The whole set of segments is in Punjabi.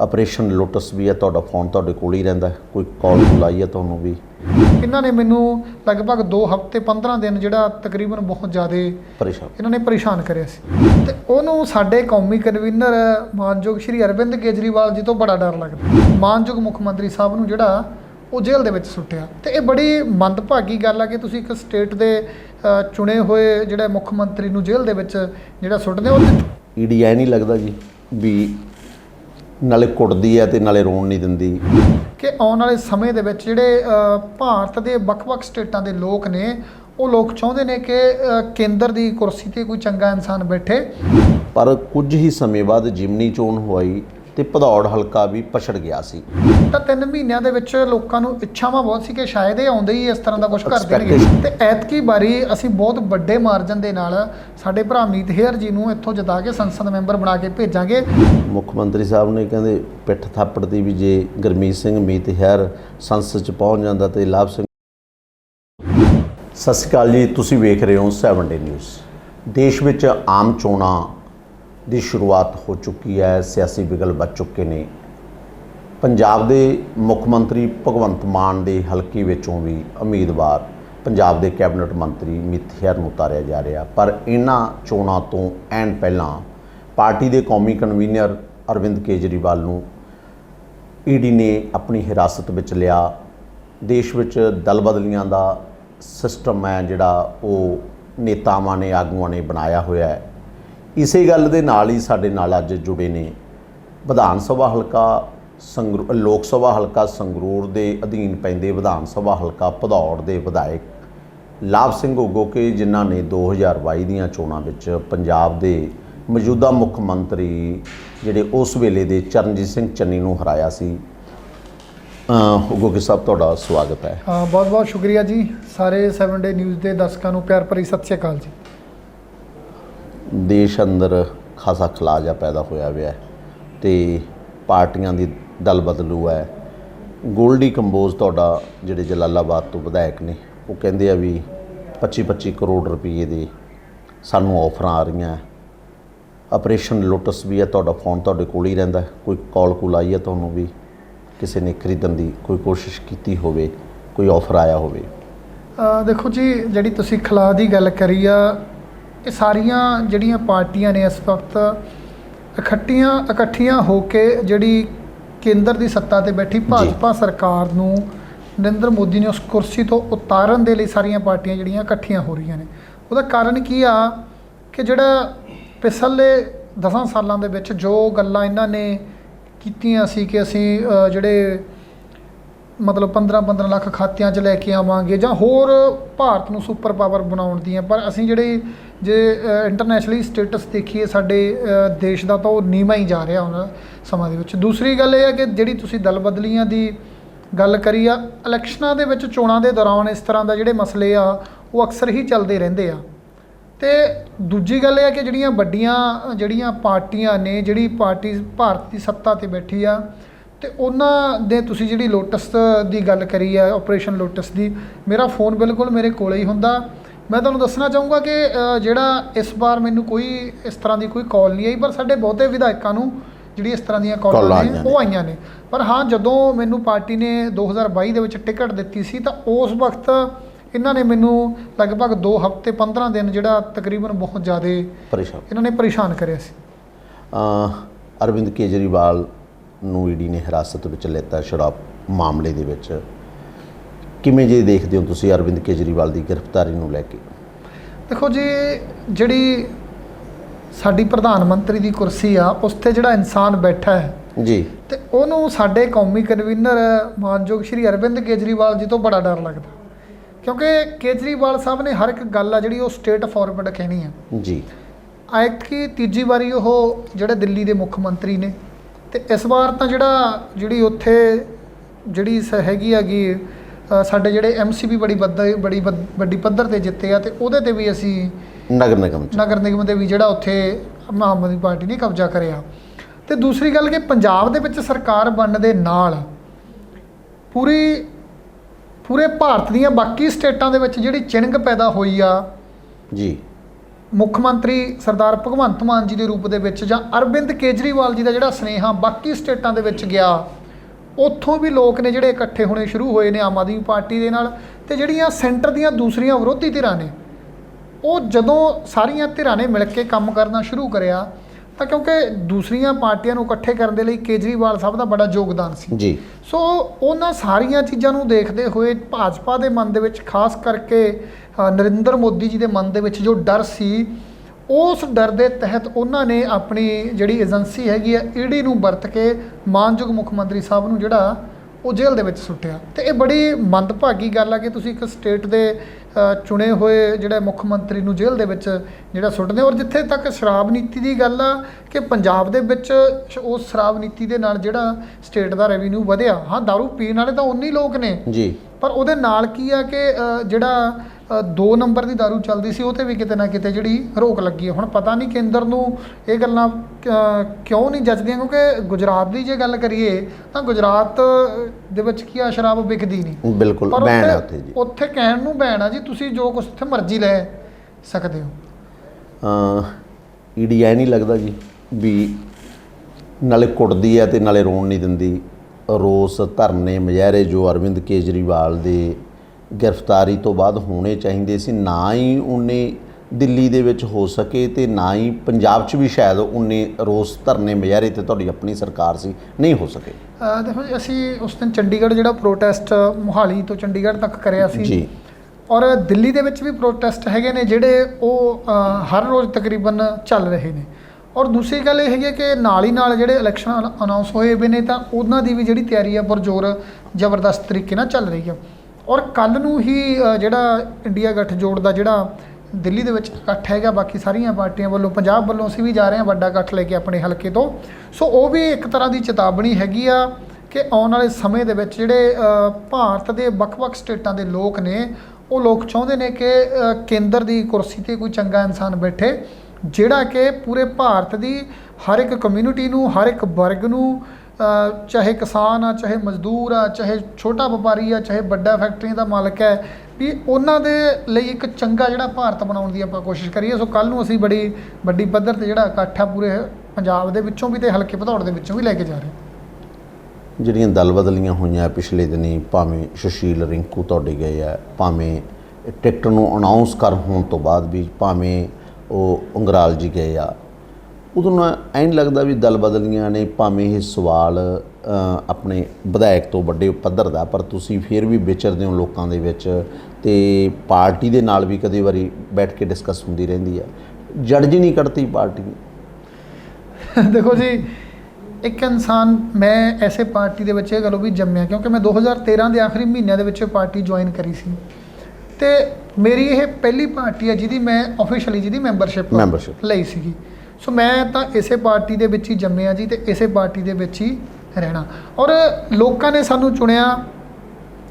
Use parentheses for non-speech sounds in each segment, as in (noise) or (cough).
ਆਪਰੇਸ਼ਨ ਲੋਟਸ ਵੀ ਹੈ ਤੁਹਾਡਾ ਫੋਨ ਤੁਹਾਡੇ ਕੋਲ ਹੀ ਰਹਿੰਦਾ। ਕੋਈ ਕਾਲ ਲਾਈ ਹੈ ਤੁਹਾਨੂੰ ਵੀ? ਇਹਨਾਂ ਨੇ ਮੈਨੂੰ ਲਗਭਗ 2 ਹਫ਼ਤੇ 15 ਦਿਨ ਜਿਹੜਾ ਤਕਰੀਬਨ ਬਹੁਤ ਜ਼ਿਆਦਾ ਪਰੇਸ਼ਾਨ। ਇਹਨਾਂ ਨੇ ਪਰੇਸ਼ਾਨ ਕਰਿਆ ਸੀ। ਤੇ ਉਹਨੂੰ ਸਾਡੇ ਕੌਮੀ ਕਨਵੀਨਰ ਮਾਨਯੋਗ ਸ਼੍ਰੀ ਅਰਵਿੰਦ ਕੇਜਰੀਵਾਲ ਜੀ ਤੋਂ ਬੜਾ ਡਰ ਲੱਗਦਾ। ਮਾਨਯੋਗ ਮੁੱਖ ਮੰਤਰੀ ਸਾਹਿਬ ਨੂੰ ਜਿਹੜਾ ਉਹ ਜੇਲ੍ਹ ਦੇ ਵਿੱਚ ਸੁੱਟਿਆ। ਤੇ ਇਹ ਬੜੀ ਮੰਦਭਾਗੀ ਗੱਲ ਆ ਕਿ ਤੁਸੀਂ ਇੱਕ ਸਟੇਟ ਦੇ ਚੁਣੇ ਹੋਏ ਜਿਹੜੇ ਮੁੱਖ ਮੰਤਰੀ ਨੂੰ ਜੇਲ੍ਹ ਦੇ ਵਿੱਚ ਜਿਹੜਾ ਸੁੱਟਦੇ ਹੋ ਤੇ ਈਡੀ ਐ ਨਹੀਂ ਲੱਗਦਾ ਜੀ ਵੀ ਨਾਲੇ ਕੁੱਟਦੀ ਹੈ ਤੇ ਨਾਲੇ ਰੋਣ ਨਹੀਂ ਦਿੰਦੀ। ਕਿ ਆਉਣ ਵਾਲੇ ਸਮੇਂ ਦੇ ਵਿੱਚ ਜਿਹੜੇ ਅ, ਭਾਰਤ ਦੇ ਵੱਖ-ਵੱਖ ਸਟੇਟਾਂ ਦੇ ਲੋਕ ਨੇ ਉਹ ਲੋਕ ਚਾਹੁੰਦੇ ਨੇ ਕਿ ਅ, ਕੇਂਦਰ ਦੀ ਕੁਰਸੀ ਤੇ ਕੋਈ ਚੰਗਾ ਇਨਸਾਨ ਬੈਠੇ। ਪਰ ਕੁਝ ਹੀ ਸਮੇਂ ਬਾਅਦ ਜਿਮਨੀ ਚੋਣ ਹੋਈ। ਤੇ ਭਦੌੜ ਹਲਕਾ ਵੀ ਪਛੜ ਗਿਆ ਸੀ। ਤਾਂ ਤਿੰਨ ਮਹੀਨਿਆਂ ਦੇ ਵਿੱਚ ਲੋਕਾਂ ਨੂੰ ਇੱਛਾਵਾਂ ਬਹੁਤ ਸੀ ਕਿ ਸ਼ਾਇਦ ਇਹ ਆਉਂਦੇ ਹੀ ਇਸ ਤਰ੍ਹਾਂ ਦਾ ਕੁਝ ਕਰ ਦੇਣਗੇ. ਤੇ ਐਤਕੀ ਵਾਰੀ ਅਸੀਂ ਬਹੁਤ ਵੱਡੇ ਮਾਰਜਨ ਦੇ ਨਾਲ ਸਾਡੇ ਭਰਾ ਮੀਤ ਹੇਅਰ ਜੀ ਨੂੰ ਇੱਥੋਂ ਜਿਤਾ ਕੇ ਸੰਸਦ ਮੈਂਬਰ ਬਣਾ ਕੇ ਭੇਜਾਂਗੇ। ਮੁੱਖ ਮੰਤਰੀ ਸਾਹਿਬ ਨੇ ਕਹਿੰਦੇ ਪਿੱਠ ਥਾਪੜ ਦੀ ਵੀ ਜੇ ਗਰਮੀਤ ਸਿੰਘ ਮੀਤ ਹੈਰ ਸੰਸਦ ਚ ਪਹੁੰਚ ਜਾਂਦਾ ਤੇ ਲਾਭ ਸਿੰਘ ਸਤਿ ਸ਼੍ਰੀ ਅਕਾਲ ਜੀ ਤੁਸੀਂ ਵੇਖ ਰਹੇ ਹੋ 7 ਡੇ ਨਿਊਜ਼। ਦੇਸ਼ ਵਿੱਚ ਆਮ ਚੋਣਾਂ ਦੀ ਸ਼ੁਰੂਆਤ ਹੋ ਚੁੱਕੀ ਹੈ, ਸਿਆਸੀ ਬਿਗਲ ਵੱਜ ਚੁੱਕੇ ਨੇ। ਪੰਜਾਬ ਦੇ ਮੁੱਖ ਮੰਤਰੀ ਭਗਵੰਤ ਮਾਨ ਦੇ ਹਲਕੇ ਵਿੱਚੋਂ ਵੀ ਉਮੀਦਵਾਰ ਪੰਜਾਬ ਦੇ ਕੈਬਨਿਟ ਮੰਤਰੀ ਮਿੱਥਿਆਰ ਨੂੰ ਉਤਾਰਿਆ ਜਾ ਰਿਹਾ। ਪਰ ਇਹਨਾਂ ਚੋਣਾਂ ਤੋਂ ਐਨ ਪਹਿਲਾਂ ਪਾਰਟੀ ਦੇ ਕੌਮੀ ਕਨਵੀਨਰ ਅਰਵਿੰਦ ਕੇਜਰੀਵਾਲ ਨੂੰ ਈਡੀ ਨੇ ਆਪਣੀ ਹਿਰਾਸਤ ਵਿੱਚ ਲਿਆ। ਦੇਸ਼ ਵਿੱਚ ਦਲ ਬਦਲੀਆਂ ਦਾ ਸਿਸਟਮ ਹੈ ਜਿਹੜਾ ਉਹ ਨੇਤਾਵਾਂ ਨੇ, ਆਗੂਆਂ ਨੇ ਬਣਾਇਆ ਹੋਇਆ ਹੈ। ਇਸੇ ਗੱਲ ਦੇ ਨਾਲ ਹੀ ਸਾਡੇ ਨਾਲ ਅੱਜ ਜੁੜੇ ਨੇ ਵਿਧਾਨ ਸਭਾ ਹਲਕਾ ਸੰਗਰੂ ਲੋਕ ਸਭਾ ਹਲਕਾ ਸੰਗਰੂਰ ਦੇ ਅਧੀਨ ਪੈਂਦੇ ਵਿਧਾਨ ਸਭਾ ਹਲਕਾ ਭਦੌੜ ਦੇ ਵਿਧਾਇਕ ਲਾਭ ਸਿੰਘ ਉਗੋਕੇ ਜਿਨ੍ਹਾਂ ਨੇ 2022 ਦੀਆਂ ਚੋਣਾਂ ਵਿੱਚ ਪੰਜਾਬ ਦੇ ਮੌਜੂਦਾ ਮੁੱਖ ਮੰਤਰੀ ਜਿਹੜੇ ਉਸ ਵੇਲੇ ਦੇ ਚਰਨਜੀਤ ਸਿੰਘ ਚੰਨੀ ਨੂੰ ਹਰਾਇਆ ਸੀ। ਅਹ ਉਗੋਕੇ ਸਾਹਿਬ, ਤੁਹਾਡਾ ਸਵਾਗਤ ਹੈ। ਬਹੁਤ ਬਹੁਤ ਸ਼ੁਕਰੀਆ ਜੀ ਸਾਰੇ 7 ਡੇ ਨਿਊਜ਼ ਦੇ ਦਰਸ਼ਕਾਂ ਨੂੰ। ਪਿਆਰ ਭਰੀ ਸਤਿ ਸ਼੍ਰੀ ਅਕਾਲ ਜੀ। ਦੇਸ਼ ਅੰਦਰ ਖਾਸਾ ਖਲਾਜਾ ਪੈਦਾ ਹੋਇਆ ਹੋਇਆ ਹੈ ਤੇ ਪਾਰਟੀਆਂ ਦੀ ਦਲ ਬਦਲੂ ਹੈ। ਗੋਲਡੀ ਕੰਬੋਜ ਤੁਹਾਡਾ ਜਿਹੜੇ ਜਲਾਲਾਬਾਦ ਤੋਂ ਵਿਧਾਇਕ ਨੇ, ਉਹ ਕਹਿੰਦੇ ਆ ਵੀ 25 25 ਕਰੋੜ ਰੁਪਏ ਦੇ ਸਾਨੂੰ ਆਫਰਾਂ ਆ ਰਹੀਆਂ ਆਪਰੇਸ਼ਨ ਲੋਟਸ ਵੀ ਹੈ ਤੁਹਾਡਾ ਫੋਨ ਤੁਹਾਡੇ ਕੋਲ ਹੀ ਰਹਿੰਦਾ ਕੋਈ ਕਾਲ ਕੋਲ ਆਈ ਹੈ ਤੁਹਾਨੂੰ ਵੀ? ਕਿਸੇ ਨੇ ਖਰੀਦਣ ਦੀ ਕੋਈ ਕੋਸ਼ਿਸ਼ ਕੀਤੀ ਹੋਵੇ, ਕੋਈ ਆਫਰ ਆਇਆ ਹੋਵੇ? ਦੇਖੋ ਜੀ, ਜਿਹੜੀ ਤੁਸੀਂ ਖਲਾ ਦੀ ਗੱਲ ਕਰੀ ਆ ਇਹ ਸਾਰੀਆਂ ਜਿਹੜੀਆਂ ਪਾਰਟੀਆਂ ਨੇ ਇਸ ਵਕਤ ਇਕੱਠੀਆਂ ਇਕੱਠੀਆਂ ਹੋ ਕੇ ਜਿਹੜੀ ਕੇਂਦਰ ਦੀ ਸੱਤਾ ਤੇ ਬੈਠੀ ਭਾਜਪਾ ਸਰਕਾਰ ਨੂੰ ਨਰਿੰਦਰ ਮੋਦੀ ਨੇ ਉਸ ਕੁਰਸੀ ਤੋਂ ਉਤਾਰਨ ਦੇ ਲਈ ਸਾਰੀਆਂ ਪਾਰਟੀਆਂ ਜਿਹੜੀਆਂ ਇਕੱਠੀਆਂ ਹੋ ਰਹੀਆਂ ਨੇ। ਉਹਦਾ ਕਾਰਨ ਕੀ ਆ ਕਿ ਜਿਹੜਾ ਪਿਛਲੇ 10 ਸਾਲਾਂ ਦੇ ਵਿੱਚ ਜੋ ਗੱਲਾਂ ਇਹਨਾਂ ਨੇ ਕੀਤੀਆਂ ਸੀ ਕਿ ਅਸੀਂ ਜਿਹੜੇ ਮਤਲਬ 15-15 ਲੱਖ ਖਾਤਿਆਂ 'ਚ ਲੈ ਕੇ ਆਵਾਂਗੇ ਜਾਂ ਹੋਰ ਭਾਰਤ ਨੂੰ ਸੁਪਰ ਪਾਵਰ ਬਣਾਉਣ ਦੀਆਂ। ਪਰ ਅਸੀਂ ਜਿਹੜੇ ਜੇ ਇੰਟਰਨੈਸ਼ਨਲੀ ਸਟੇਟਸ ਦੇਖੀਏ, ਸਾਡੇ ਦੇਸ਼ ਦਾ ਤਾਂ ਉਹ ਨੀਵਾਂ ਹੀ ਜਾ ਰਿਹਾ ਹੁਣ ਸਮਾਂ ਦੇ ਵਿੱਚ। ਦੂਸਰੀ ਗੱਲ ਇਹ ਹੈ ਕਿ ਜਿਹੜੀ ਤੁਸੀਂ ਦਲ ਬਦਲੀਆਂ ਦੀ ਗੱਲ ਕਰੀ ਆ ਇਲੈਕਸ਼ਨਾਂ ਦੇ ਵਿੱਚ ਚੋਣਾਂ ਦੇ ਦੌਰਾਨ ਇਸ ਤਰ੍ਹਾਂ ਦਾ ਜਿਹੜੇ ਮਸਲੇ ਆ, ਉਹ ਅਕਸਰ ਹੀ ਚੱਲਦੇ ਰਹਿੰਦੇ ਆ। ਤੇ ਦੂਜੀ ਗੱਲ ਇਹ ਹੈ ਕਿ ਜਿਹੜੀਆਂ ਵੱਡੀਆਂ, ਜਿਹੜੀਆਂ ਪਾਰਟੀਆਂ ਨੇ, ਜਿਹੜੀ ਪਾਰਟੀ, ਭਾਰਤ ਦੀ ਸੱਤਾ ਤੇ ਬੈਠੀ ਆ ਤੇ ਉਹਨਾਂ ਦੇ ਤੁਸੀਂ ਜਿਹੜੀ ਲੋਟਸ ਦੀ ਗੱਲ ਕਰੀ ਆ ਆਪਰੇਸ਼ਨ ਲੋਟਸ ਦੀ ਮੇਰਾ ਫੋਨ ਬਿਲਕੁਲ ਮੇਰੇ ਕੋਲੇ ਹੀ ਹੁੰਦਾ। ਮੈਂ ਤੁਹਾਨੂੰ ਦੱਸਣਾ ਚਾਹੂੰਗਾ ਕਿ ਅ, ਜਿਹੜਾ ਇਸ ਵਾਰ ਮੈਨੂੰ ਕੋਈ ਇਸ ਤਰ੍ਹਾਂ ਦੀ ਕੋਈ ਕਾਲ ਨਹੀਂ ਆਈ ਪਰ ਸਾਡੇ ਬਹੁਤੇ ਵਿਧਾਇਕਾਂ ਨੂੰ ਜਿਹੜੀ ਇਸ ਤਰ੍ਹਾਂ ਦੀਆਂ ਕਾਲਾਂ ਨੇ। ਉਹ ਆਈਆਂ ਨੇ। ਪਰ ਹਾਂ ਜਦੋਂ ਮੈਨੂੰ ਪਾਰਟੀ ਨੇ 2022 ਦੇ ਵਿੱਚ ਟਿਕਟ ਦਿੱਤੀ ਸੀ ਤਾਂ ਉਸ ਵਕਤ ਇਹਨਾਂ ਨੇ ਮੈਨੂੰ ਲਗਭਗ 2 ਹਫ਼ਤੇ 15 ਦਿਨ ਜਿਹੜਾ ਤਕਰੀਬਨ ਬਹੁਤ ਜ਼ਿਆਦਾ ਪਰੇਸ਼ਾਨ। ਇਹਨਾਂ ਨੇ ਪਰੇਸ਼ਾਨ ਕਰਿਆ ਸੀ। ਅਹ ਅਰਵਿੰਦ ਕੇਜਰੀਵਾਲ ਨੂੰ ਈਡੀ ਨੇ ਹਿਰਾਸਤ ਵਿੱਚ ਲਿੱਤਾ ਸ਼ਰਾਬ ਮਾਮਲੇ ਦੇ ਵਿੱਚ ਕਿਵੇਂ ਜੇ ਦੇਖਦੇ ਹੋ ਤੁਸੀਂ ਅਰਵਿੰਦ ਕੇਜਰੀਵਾਲ ਦੀ ਗ੍ਰਿਫਤਾਰੀ ਨੂੰ ਲੈ ਕੇ? ਦੇਖੋ ਜੀ ਜਿਹੜੀ ਸਾਡੀ ਪ੍ਰਧਾਨ ਮੰਤਰੀ ਦੀ ਕੁਰਸੀ ਆ ਉਸ ਤੇ ਜਿਹੜਾ ਇਨਸਾਨ ਬੈਠਾ ਹੈ ਜੀ। ਤੇ ਉਹਨੂੰ ਸਾਡੇ ਕੌਮੀ ਕਨਵੀਨਰ ਮਾਨਯੋਗ ਸ਼੍ਰੀ ਅਰਵਿੰਦ ਕੇਜਰੀਵਾਲ ਜੀ ਤੋਂ ਬੜਾ ਡਰ ਲੱਗਦਾ। ਕਿਉਂਕਿ ਕੇਜਰੀਵਾਲ ਸਾਹਿਬ ਨੇ ਹਰ ਇੱਕ ਗੱਲ ਆ ਜਿਹੜੀ ਉਹ ਸਟੇਟ ਫਾਰਵਰਡ ਕਹਿਣੀ ਆ। ਜੀ। ਐਤਕੀ ਤੀਜੀ ਵਾਰੀ ਉਹ ਜਿਹੜੇ ਦਿੱਲੀ ਦੇ ਮੁੱਖ ਮੰਤਰੀ ਨੇ ਤੇ ਇਸ ਵਾਰ ਤਾਂ ਜਿਹੜਾ ਜਿਹੜੀ ਉੱਥੇ ਜਿਹੜੀ ਹੈਗੀ ਹੈਗੀ ਸਾਡੇ ਜਿਹੜੇ ਐਮਸੀਬੀ ਬੜੀ ਵੱਧ- ਬੜੀ ਵੱਡੀ ਪੱਧਰ ਤੇ ਜਿੱਤੇ ਆ ਤੇ ਉਹਦੇ ਤੇ ਵੀ ਅਸੀਂ ਨਗਰ ਨਿਗਮ ਨਗਰ ਨਿਗਮ ਦੇ ਵੀ ਜਿਹੜਾ ਉੱਥੇ ਆਮ ਆਦਮੀ ਪਾਰਟੀ ਨੇ ਕਬਜ਼ਾ ਕਰਿਆ। ਤੇ ਦੂਸਰੀ ਗੱਲ ਕਿ ਪੰਜਾਬ ਦੇ ਵਿੱਚ ਸਰਕਾਰ ਬਣਨ ਦੇ ਨਾਲ ਪੂਰੀ ਪੂਰੇ ਭਾਰਤ ਦੀਆਂ ਬਾਕੀ ਸਟੇਟਾਂ ਦੇ ਵਿੱਚ ਜਿਹੜੀ ਚਿੰਗ ਪੈਦਾ ਹੋਈ ਆ ਜੀ। ਮੁੱਖ ਮੰਤਰੀ ਸਰਦਾਰ ਭਗਵੰਤ ਮਾਨ ਜੀ ਦੇ ਰੂਪ ਦੇ ਵਿੱਚ ਜਾਂ ਅਰਵਿੰਦ ਕੇਜਰੀਵਾਲ ਜੀ ਦਾ ਜਿਹੜਾ ਸਨੇਹਾ ਬਾਕੀ ਸਟੇਟਾਂ ਦੇ ਵਿੱਚ ਗਿਆ ਉੱਥੋਂ ਵੀ ਲੋਕ ਨੇ ਜਿਹੜੇ ਇਕੱਠੇ ਹੋਣੇ ਸ਼ੁਰੂ ਹੋਏ ਨੇ ਆਮ ਆਦਮੀ ਪਾਰਟੀ ਦੇ ਨਾਲ ਤੇ ਜਿਹੜੀਆਂ ਸੈਂਟਰ ਦੀਆਂ ਦੂਸਰੀਆਂ ਵਿਰੋਧੀ ਧਿਰਾਂ ਨੇ ਉਹ ਜਦੋਂ ਸਾਰੀਆਂ ਧਿਰਾਂ ਨੇ ਮਿਲ ਕੇ ਕੰਮ ਕਰਨਾ ਸ਼ੁਰੂ ਕਰਿਆ ਤਾਂ ਕਿਉਂਕਿ ਦੂਸਰੀਆਂ ਪਾਰਟੀਆਂ ਨੂੰ ਇਕੱਠੇ ਕਰਨ ਦੇ ਲਈ ਕੇਜਰੀਵਾਲ ਸਾਹਿਬ ਦਾ ਬੜਾ ਯੋਗਦਾਨ ਸੀ। ਜੀ। ਸੋ ਉਹਨਾਂ ਸਾਰੀਆਂ ਚੀਜ਼ਾਂ ਨੂੰ ਦੇਖਦੇ ਹੋਏ ਭਾਜਪਾ ਦੇ ਮਨ ਦੇ ਵਿੱਚ ਖਾਸ ਕਰਕੇ ਨਰਿੰਦਰ ਮੋਦੀ ਜੀ ਦੇ ਮਨ ਦੇ ਵਿੱਚ ਜੋ ਡਰ ਸੀ ਉਸ ਡਰ ਦੇ ਤਹਿਤ ਉਹਨਾਂ ਨੇ ਆਪਣੀ ਜਿਹੜੀ ਏਜੰਸੀ ਹੈਗੀ ਆ ਈਡੀ ਨੂੰ ਵਰਤ ਕੇ ਮਾਨਯੋਗ ਮੁੱਖ ਮੰਤਰੀ ਸਾਹਿਬ ਨੂੰ ਜਿਹੜਾ ਉਹ ਜੇਲ੍ਹ ਦੇ ਵਿੱਚ ਸੁੱਟਿਆ। ਤੇ ਇਹ ਬੜੀ ਮੰਦਭਾਗੀ ਗੱਲ ਆ ਕਿ ਤੁਸੀਂ ਇੱਕ ਸਟੇਟ ਦੇ ਚੁਣੇ ਹੋਏ ਜਿਹੜੇ ਮੁੱਖ ਮੰਤਰੀ ਨੂੰ ਜੇਲ੍ਹ ਦੇ ਵਿੱਚ ਜਿਹੜਾ ਸੁੱਟਦੇ ਔਰ ਜਿੱਥੇ ਤੱਕ ਸ਼ਰਾਬ ਨੀਤੀ ਦੀ ਗੱਲ ਆ ਕਿ ਪੰਜਾਬ ਦੇ ਵਿੱਚ ਉਸ ਸ਼ਰਾਬ ਨੀਤੀ ਦੇ ਨਾਲ ਜਿਹੜਾ ਸਟੇਟ ਦਾ ਰੈਵਨਿਊ ਵਧਿਆ। ਹਾਂ दारू ਪੀਣ ਵਾਲੇ ਤਾਂ ਉਨੇ ਹੀ ਲੋਕ ਨੇ। ਜੀ। ਪਰ ਉਹਦੇ ਨਾਲ ਕੀ ਆ ਕਿ ਜਿਹੜਾ 2 ਨੰਬਰ ਦੀ दारू ਚੱਲਦੀ ਸੀ ਉਹ ਤੇ ਵੀ ਕਿਤੇ ਨਾ ਕਿਤੇ ਜਿਹੜੀ ਰੋਕ ਲੱਗੀ ਹੈ। ਹੁਣ ਪਤਾ ਨਹੀਂ ਕੇਂਦਰ ਨੂੰ ਇਹ ਗੱਲਾਂ ਕਿਉਂ ਨਹੀਂ ਜੱਜਦੀਆਂ? ਕਿਉਂਕਿ ਗੁਜਰਾਤ ਦੀ ਜੇ ਗੱਲ ਕਰੀਏ ਤਾਂ ਗੁਜਰਾਤ ਦੇ ਵਿੱਚ ਕੀ ਆ ਸ਼ਰਾਬ ਵਿਕਦੀ ਨਹੀਂ। ਬਿਲਕੁਲ ਬੈਨ ਹੈ ਉੱਥੇ ਜੀ। ਉੱਥੇ ਕਹਿਣ ਨੂੰ ਬੈਨ ਆ ਜੀ ਤੁਸੀਂ ਜੋ ਕੁਛ ਉੱਥੇ ਮਰਜ਼ੀ ਲੈ ਸਕਦੇ ਹੋ। ਈਡੀ ਐ ਨਹੀਂ ਲੱਗਦਾ ਜੀ ਵੀ ਨਾਲੇ ਕੁੱਟਦੀ ਹੈ ਤੇ ਨਾਲੇ ਰੋਣ ਨਹੀਂ ਦਿੰਦੀ। ਰੋਸ ਧਰਨੇ ਮੁਜ਼ਾਹਰੇ ਜੋ ਅਰਵਿੰਦ ਕੇਜਰੀਵਾਲ ਦੇ ਗ੍ਰਿਫਤਾਰੀ ਤੋਂ ਬਾਅਦ ਹੋਣੇ ਚਾਹੀਦੇ ਸੀ ਨਾ ਹੀ ਉਹਨੇ ਦਿੱਲੀ ਦੇ ਵਿੱਚ ਹੋ ਸਕੇ ਤੇ ਨਾ ਹੀ ਪੰਜਾਬ 'ਚ ਵੀ ਸ਼ਾਇਦ ਉਹਨੇ ਰੋਸ ਧਰਨੇ ਮੁਜ਼ਾਹਰੇ ਤੇ ਤੁਹਾਡੀ ਆਪਣੀ ਸਰਕਾਰ ਸੀ ਨਹੀਂ ਹੋ ਸਕੇ। ਦੇਖੋ ਜੀ ਅਸੀਂ ਉਸ ਦਿਨ ਚੰਡੀਗੜ੍ਹ ਜਿਹੜਾ ਪ੍ਰੋਟੈਸਟ ਮੋਹਾਲੀ ਤੋਂ ਚੰਡੀਗੜ੍ਹ ਤੱਕ ਕਰਿਆ ਸੀ। ਜੀ। ਔਰ ਦਿੱਲੀ ਦੇ ਵਿੱਚ ਵੀ ਪ੍ਰੋਟੈਸਟ ਹੈਗੇ ਨੇ ਜਿਹੜੇ ਉਹ ਹਰ ਰੋਜ਼ ਤਕਰੀਬਨ ਚੱਲ ਰਹੇ ਨੇ। ਔਰ ਦੂਸਰੀ ਗੱਲ ਇਹ ਹੈਗੀ ਹੈ ਕਿ ਨਾਲ ਹੀ ਨਾਲ ਜਿਹੜੇ ਇਲੈਕਸ਼ਨ ਅਨਾਉਂਸ ਹੋਏ ਹੋਏ ਨੇ ਤਾਂ ਉਹਨਾਂ ਦੀ ਵੀ ਜਿਹੜੀ ਤਿਆਰੀ ਆ ਪੁਰਜ਼ੋਰ ਜ਼ਬਰਦਸਤ ਤਰੀਕੇ ਨਾਲ ਚੱਲ ਰਹੀ ਆ। ਔਰ ਕੱਲ ਨੂੰ ਹੀ ਜਿਹੜਾ ਇੰਡੀਆ ਗੱਠਜੋੜ ਦਾ ਜਿਹੜਾ ਦਿੱਲੀ ਦੇ ਵਿੱਚ ਇਕੱਠ ਹੈਗਾ, ਬਾਕੀ ਸਾਰੀਆਂ ਪਾਰਟੀਆਂ ਵੱਲੋਂ, ਪੰਜਾਬ ਵੱਲੋਂ ਅਸੀਂ ਵੀ ਜਾ ਰਹੇ ਹਾਂ ਵੱਡਾ ਇਕੱਠ ਲੈ ਕੇ ਆਪਣੇ ਹਲਕੇ ਤੋਂ। ਸੋ ਉਹ ਵੀ ਇੱਕ ਤਰ੍ਹਾਂ ਦੀ ਚੇਤਾਵਨੀ ਹੈਗੀ ਆ ਕਿ ਆਉਣ ਵਾਲੇ ਸਮੇਂ ਦੇ ਵਿੱਚ ਜਿਹੜੇ ਭਾਰਤ ਦੇ ਵੱਖ-ਵੱਖ ਸਟੇਟਾਂ ਦੇ ਲੋਕ ਨੇ, ਉਹ ਲੋਕ ਚਾਹੁੰਦੇ ਨੇ ਕਿ ਕੇਂਦਰ ਦੀ ਕੁਰਸੀ ਤੇ ਕੋਈ ਚੰਗਾ ਇਨਸਾਨ ਬੈਠੇ, ਜਿਹੜਾ ਕਿ ਪੂਰੇ ਭਾਰਤ ਦੀ ਹਰ ਇੱਕ ਕਮਿਊਨਿਟੀ ਨੂੰ, ਹਰ ਇੱਕ ਵਰਗ ਨੂੰ ਚਾਹੇ ਕਿਸਾਨ ਆ, ਚਾਹੇ ਮਜ਼ਦੂਰ ਆ, ਚਾਹੇ ਛੋਟਾ ਵਪਾਰੀ ਆ, ਚਾਹੇ ਵੱਡਾ ਫੈਕਟਰੀ ਦਾ ਮਾਲਕ ਹੈ, ਵੀ ਉਹਨਾਂ ਦੇ ਲਈ ਇੱਕ ਚੰਗਾ ਜਿਹੜਾ ਭਾਰਤ ਬਣਾਉਣ ਦੀ ਆਪਾਂ ਕੋਸ਼ਿਸ਼ ਕਰੀਏ। ਸੋ ਕੱਲ ਨੂੰ ਅਸੀਂ ਬੜੀ ਵੱਡੀ ਪੱਧਰ ਤੇ ਜਿਹੜਾ ਇਕੱਠ ਆ ਪੂਰੇ ਪੰਜਾਬ ਦੇ ਵਿੱਚੋਂ ਵੀ ਤੇ ਹਲਕੇ ਭਦੌੜ ਦੇ ਵਿੱਚੋਂ ਵੀ ਲੈ ਕੇ ਜਾ ਰਹੇ। ਜਿਹੜੀਆਂ ਦਲ ਬਦਲੀਆਂ ਹੋਈਆਂ ਪਿਛਲੇ ਦਿਨੀ, ਭਾਵੇਂ ਸੁਸ਼ੀਲ ਰਿੰਕੂ ਤੁਹਾਡੇ ਗਏ ਆ, ਭਾਵੇਂ ਟਿਕਟ ਨੂੰ ਅਨਾਉਂਸ ਕਰ ਹੋਣ ਤੋਂ ਬਾਅਦ ਵੀ, ਭਾਵੇਂ ਉਹ ਉਂਗਰਾਲ ਜੀ ਗਏ ਆ ਉਦੋਂ ਨਾ ਐਂ ਲੱਗਦਾ ਵੀ ਦਲ ਬਦਲੀਆਂ ਨੇ ਭਾਵੇਂ ਇਹ ਸਵਾਲ ਆਪਣੇ ਵਿਧਾਇਕ ਤੋਂ ਵੱਡੇ ਪੱਧਰ ਦਾ ਪਰ ਤੁਸੀਂ ਫਿਰ ਵੀ ਵਿਚਰਦੇ ਹੋ ਲੋਕਾਂ ਦੇ ਵਿੱਚ ਤੇ ਪਾਰਟੀ ਦੇ ਨਾਲ ਵੀ ਕਦੇ ਵਾਰੀ ਬੈਠ ਕੇ ਡਿਸਕਸ ਹੁੰਦੀ ਰਹਿੰਦੀ ਆ। ਜੜ ਜੀ ਨਹੀਂ ਕੱਢਤੀ ਪਾਰਟੀ। (laughs) ਦੇਖੋ ਜੀ ਇੱਕ ਇਨਸਾਨ ਮੈਂ ਐਸੇ ਪਾਰਟੀ ਦੇ ਵਿੱਚ ਇਹ ਗੱਲ ਵੀ ਜੰਮਿਆ ਕਿਉਂਕਿ ਮੈਂ 2013 ਦੇ ਆਖਰੀ ਮਹੀਨਿਆਂ ਦੇ ਵਿੱਚ ਪਾਰਟੀ ਜੁਆਇਨ ਕਰੀ ਸੀ। ਤੇ ਮੇਰੀ ਇਹ ਪਹਿਲੀ ਪਾਰਟੀ ਹੈ ਜਿਹਦੀ ਮੈਂ ਆਫੀਸ਼ੀਅਲੀ ਜਿਹਦੀ ਮੈਂਬਰਸ਼ਿਪ। ਲਈ ਸੀਗੀ। ਸੋ ਮੈਂ ਤਾਂ ਇਸੇ ਪਾਰਟੀ ਦੇ ਵਿੱਚ ਹੀ ਜੰਮਿਆ ਜੀ ਤੇ ਇਸੇ ਪਾਰਟੀ ਦੇ ਵਿੱਚ ਹੀ ਰਹਿਣਾ। ਔਰ ਲੋਕਾਂ ਨੇ ਸਾਨੂੰ ਚੁਣਿਆ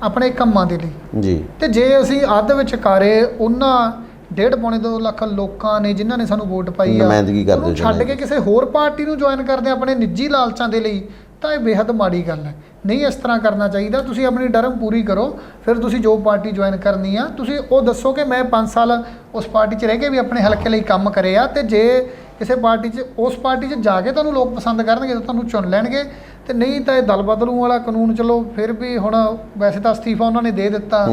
ਆਪਣੇ ਕੰਮਾਂ ਦੇ ਲਈ। ਜੀ। ਤੇ ਜੇ ਅਸੀਂ ਅੱਧ ਵਿਚਕਾਰੇ ਉਹਨਾਂ ਡੇਢ ਪੌਣੇ 2 ਲੱਖ ਲੋਕਾਂ ਨੇ ਜਿਨ੍ਹਾਂ ਨੇ ਸਾਨੂੰ ਵੋਟ ਪਾਈ ਆ ਨੁਮਾਇੰਦਗੀ ਕਰਦੇ ਉਹਨੂੰ ਛੱਡ ਕੇ ਕਿਸੇ ਹੋਰ ਪਾਰਟੀ ਨੂੰ ਜੁਆਇਨ ਕਰਦੇ ਆਪਣੇ ਨਿੱਜੀ ਲਾਲਚਾਂ ਦੇ ਲਈ ਤਾਂ ਇਹ ਬੇहद ਮਾੜੀ ਗੱਲ ਹੈ। ਨਹੀਂ ਇਸ ਤਰ੍ਹਾਂ ਕਰਨਾ ਚਾਹੀਦਾ ਤੁਸੀਂ ਆਪਣੀ ਡਰਮ ਪੂਰੀ ਕਰੋ ਫਿਰ ਤੁਸੀਂ ਜੋ ਪਾਰਟੀ ਜੁਆਇਨ ਕਰਨੀ ਆ ਤੁਸੀਂ ਉਹ ਦੱਸੋ ਕਿ ਮੈਂ 5 ਸਾਲ ਉਸ ਪਾਰਟੀ 'ਚ ਰਹਿ ਕੇ ਵੀ ਆਪਣੇ ਹਲਕੇ ਲਈ ਕੰਮ ਕਰੇ ਆ ਤੇ ਜੇ ਕਿਸੇ ਪਾਰਟੀ 'ਚ ਉਸ ਪਾਰਟੀ 'ਚ ਜਾ ਕੇ ਤੁਹਾਨੂੰ ਲੋਕ ਪਸੰਦ ਕਰਨਗੇ ਤਾਂ ਤੁਹਾਨੂੰ ਚੁਣ ਲੈਣਗੇ ਤੇ ਨਹੀਂ ਤਾਂ ਇਹ ਦਲ ਬਦਲੂ ਵਾਲਾ ਕਾਨੂੰਨ ਚਲੋ ਫਿਰ ਵੀ ਹੁਣ ਵੈਸੇ ਤਾਂ ਅਸਤੀਫਾ ਉਹਨਾਂ ਨੇ ਦੇ ਦਿੱਤਾ।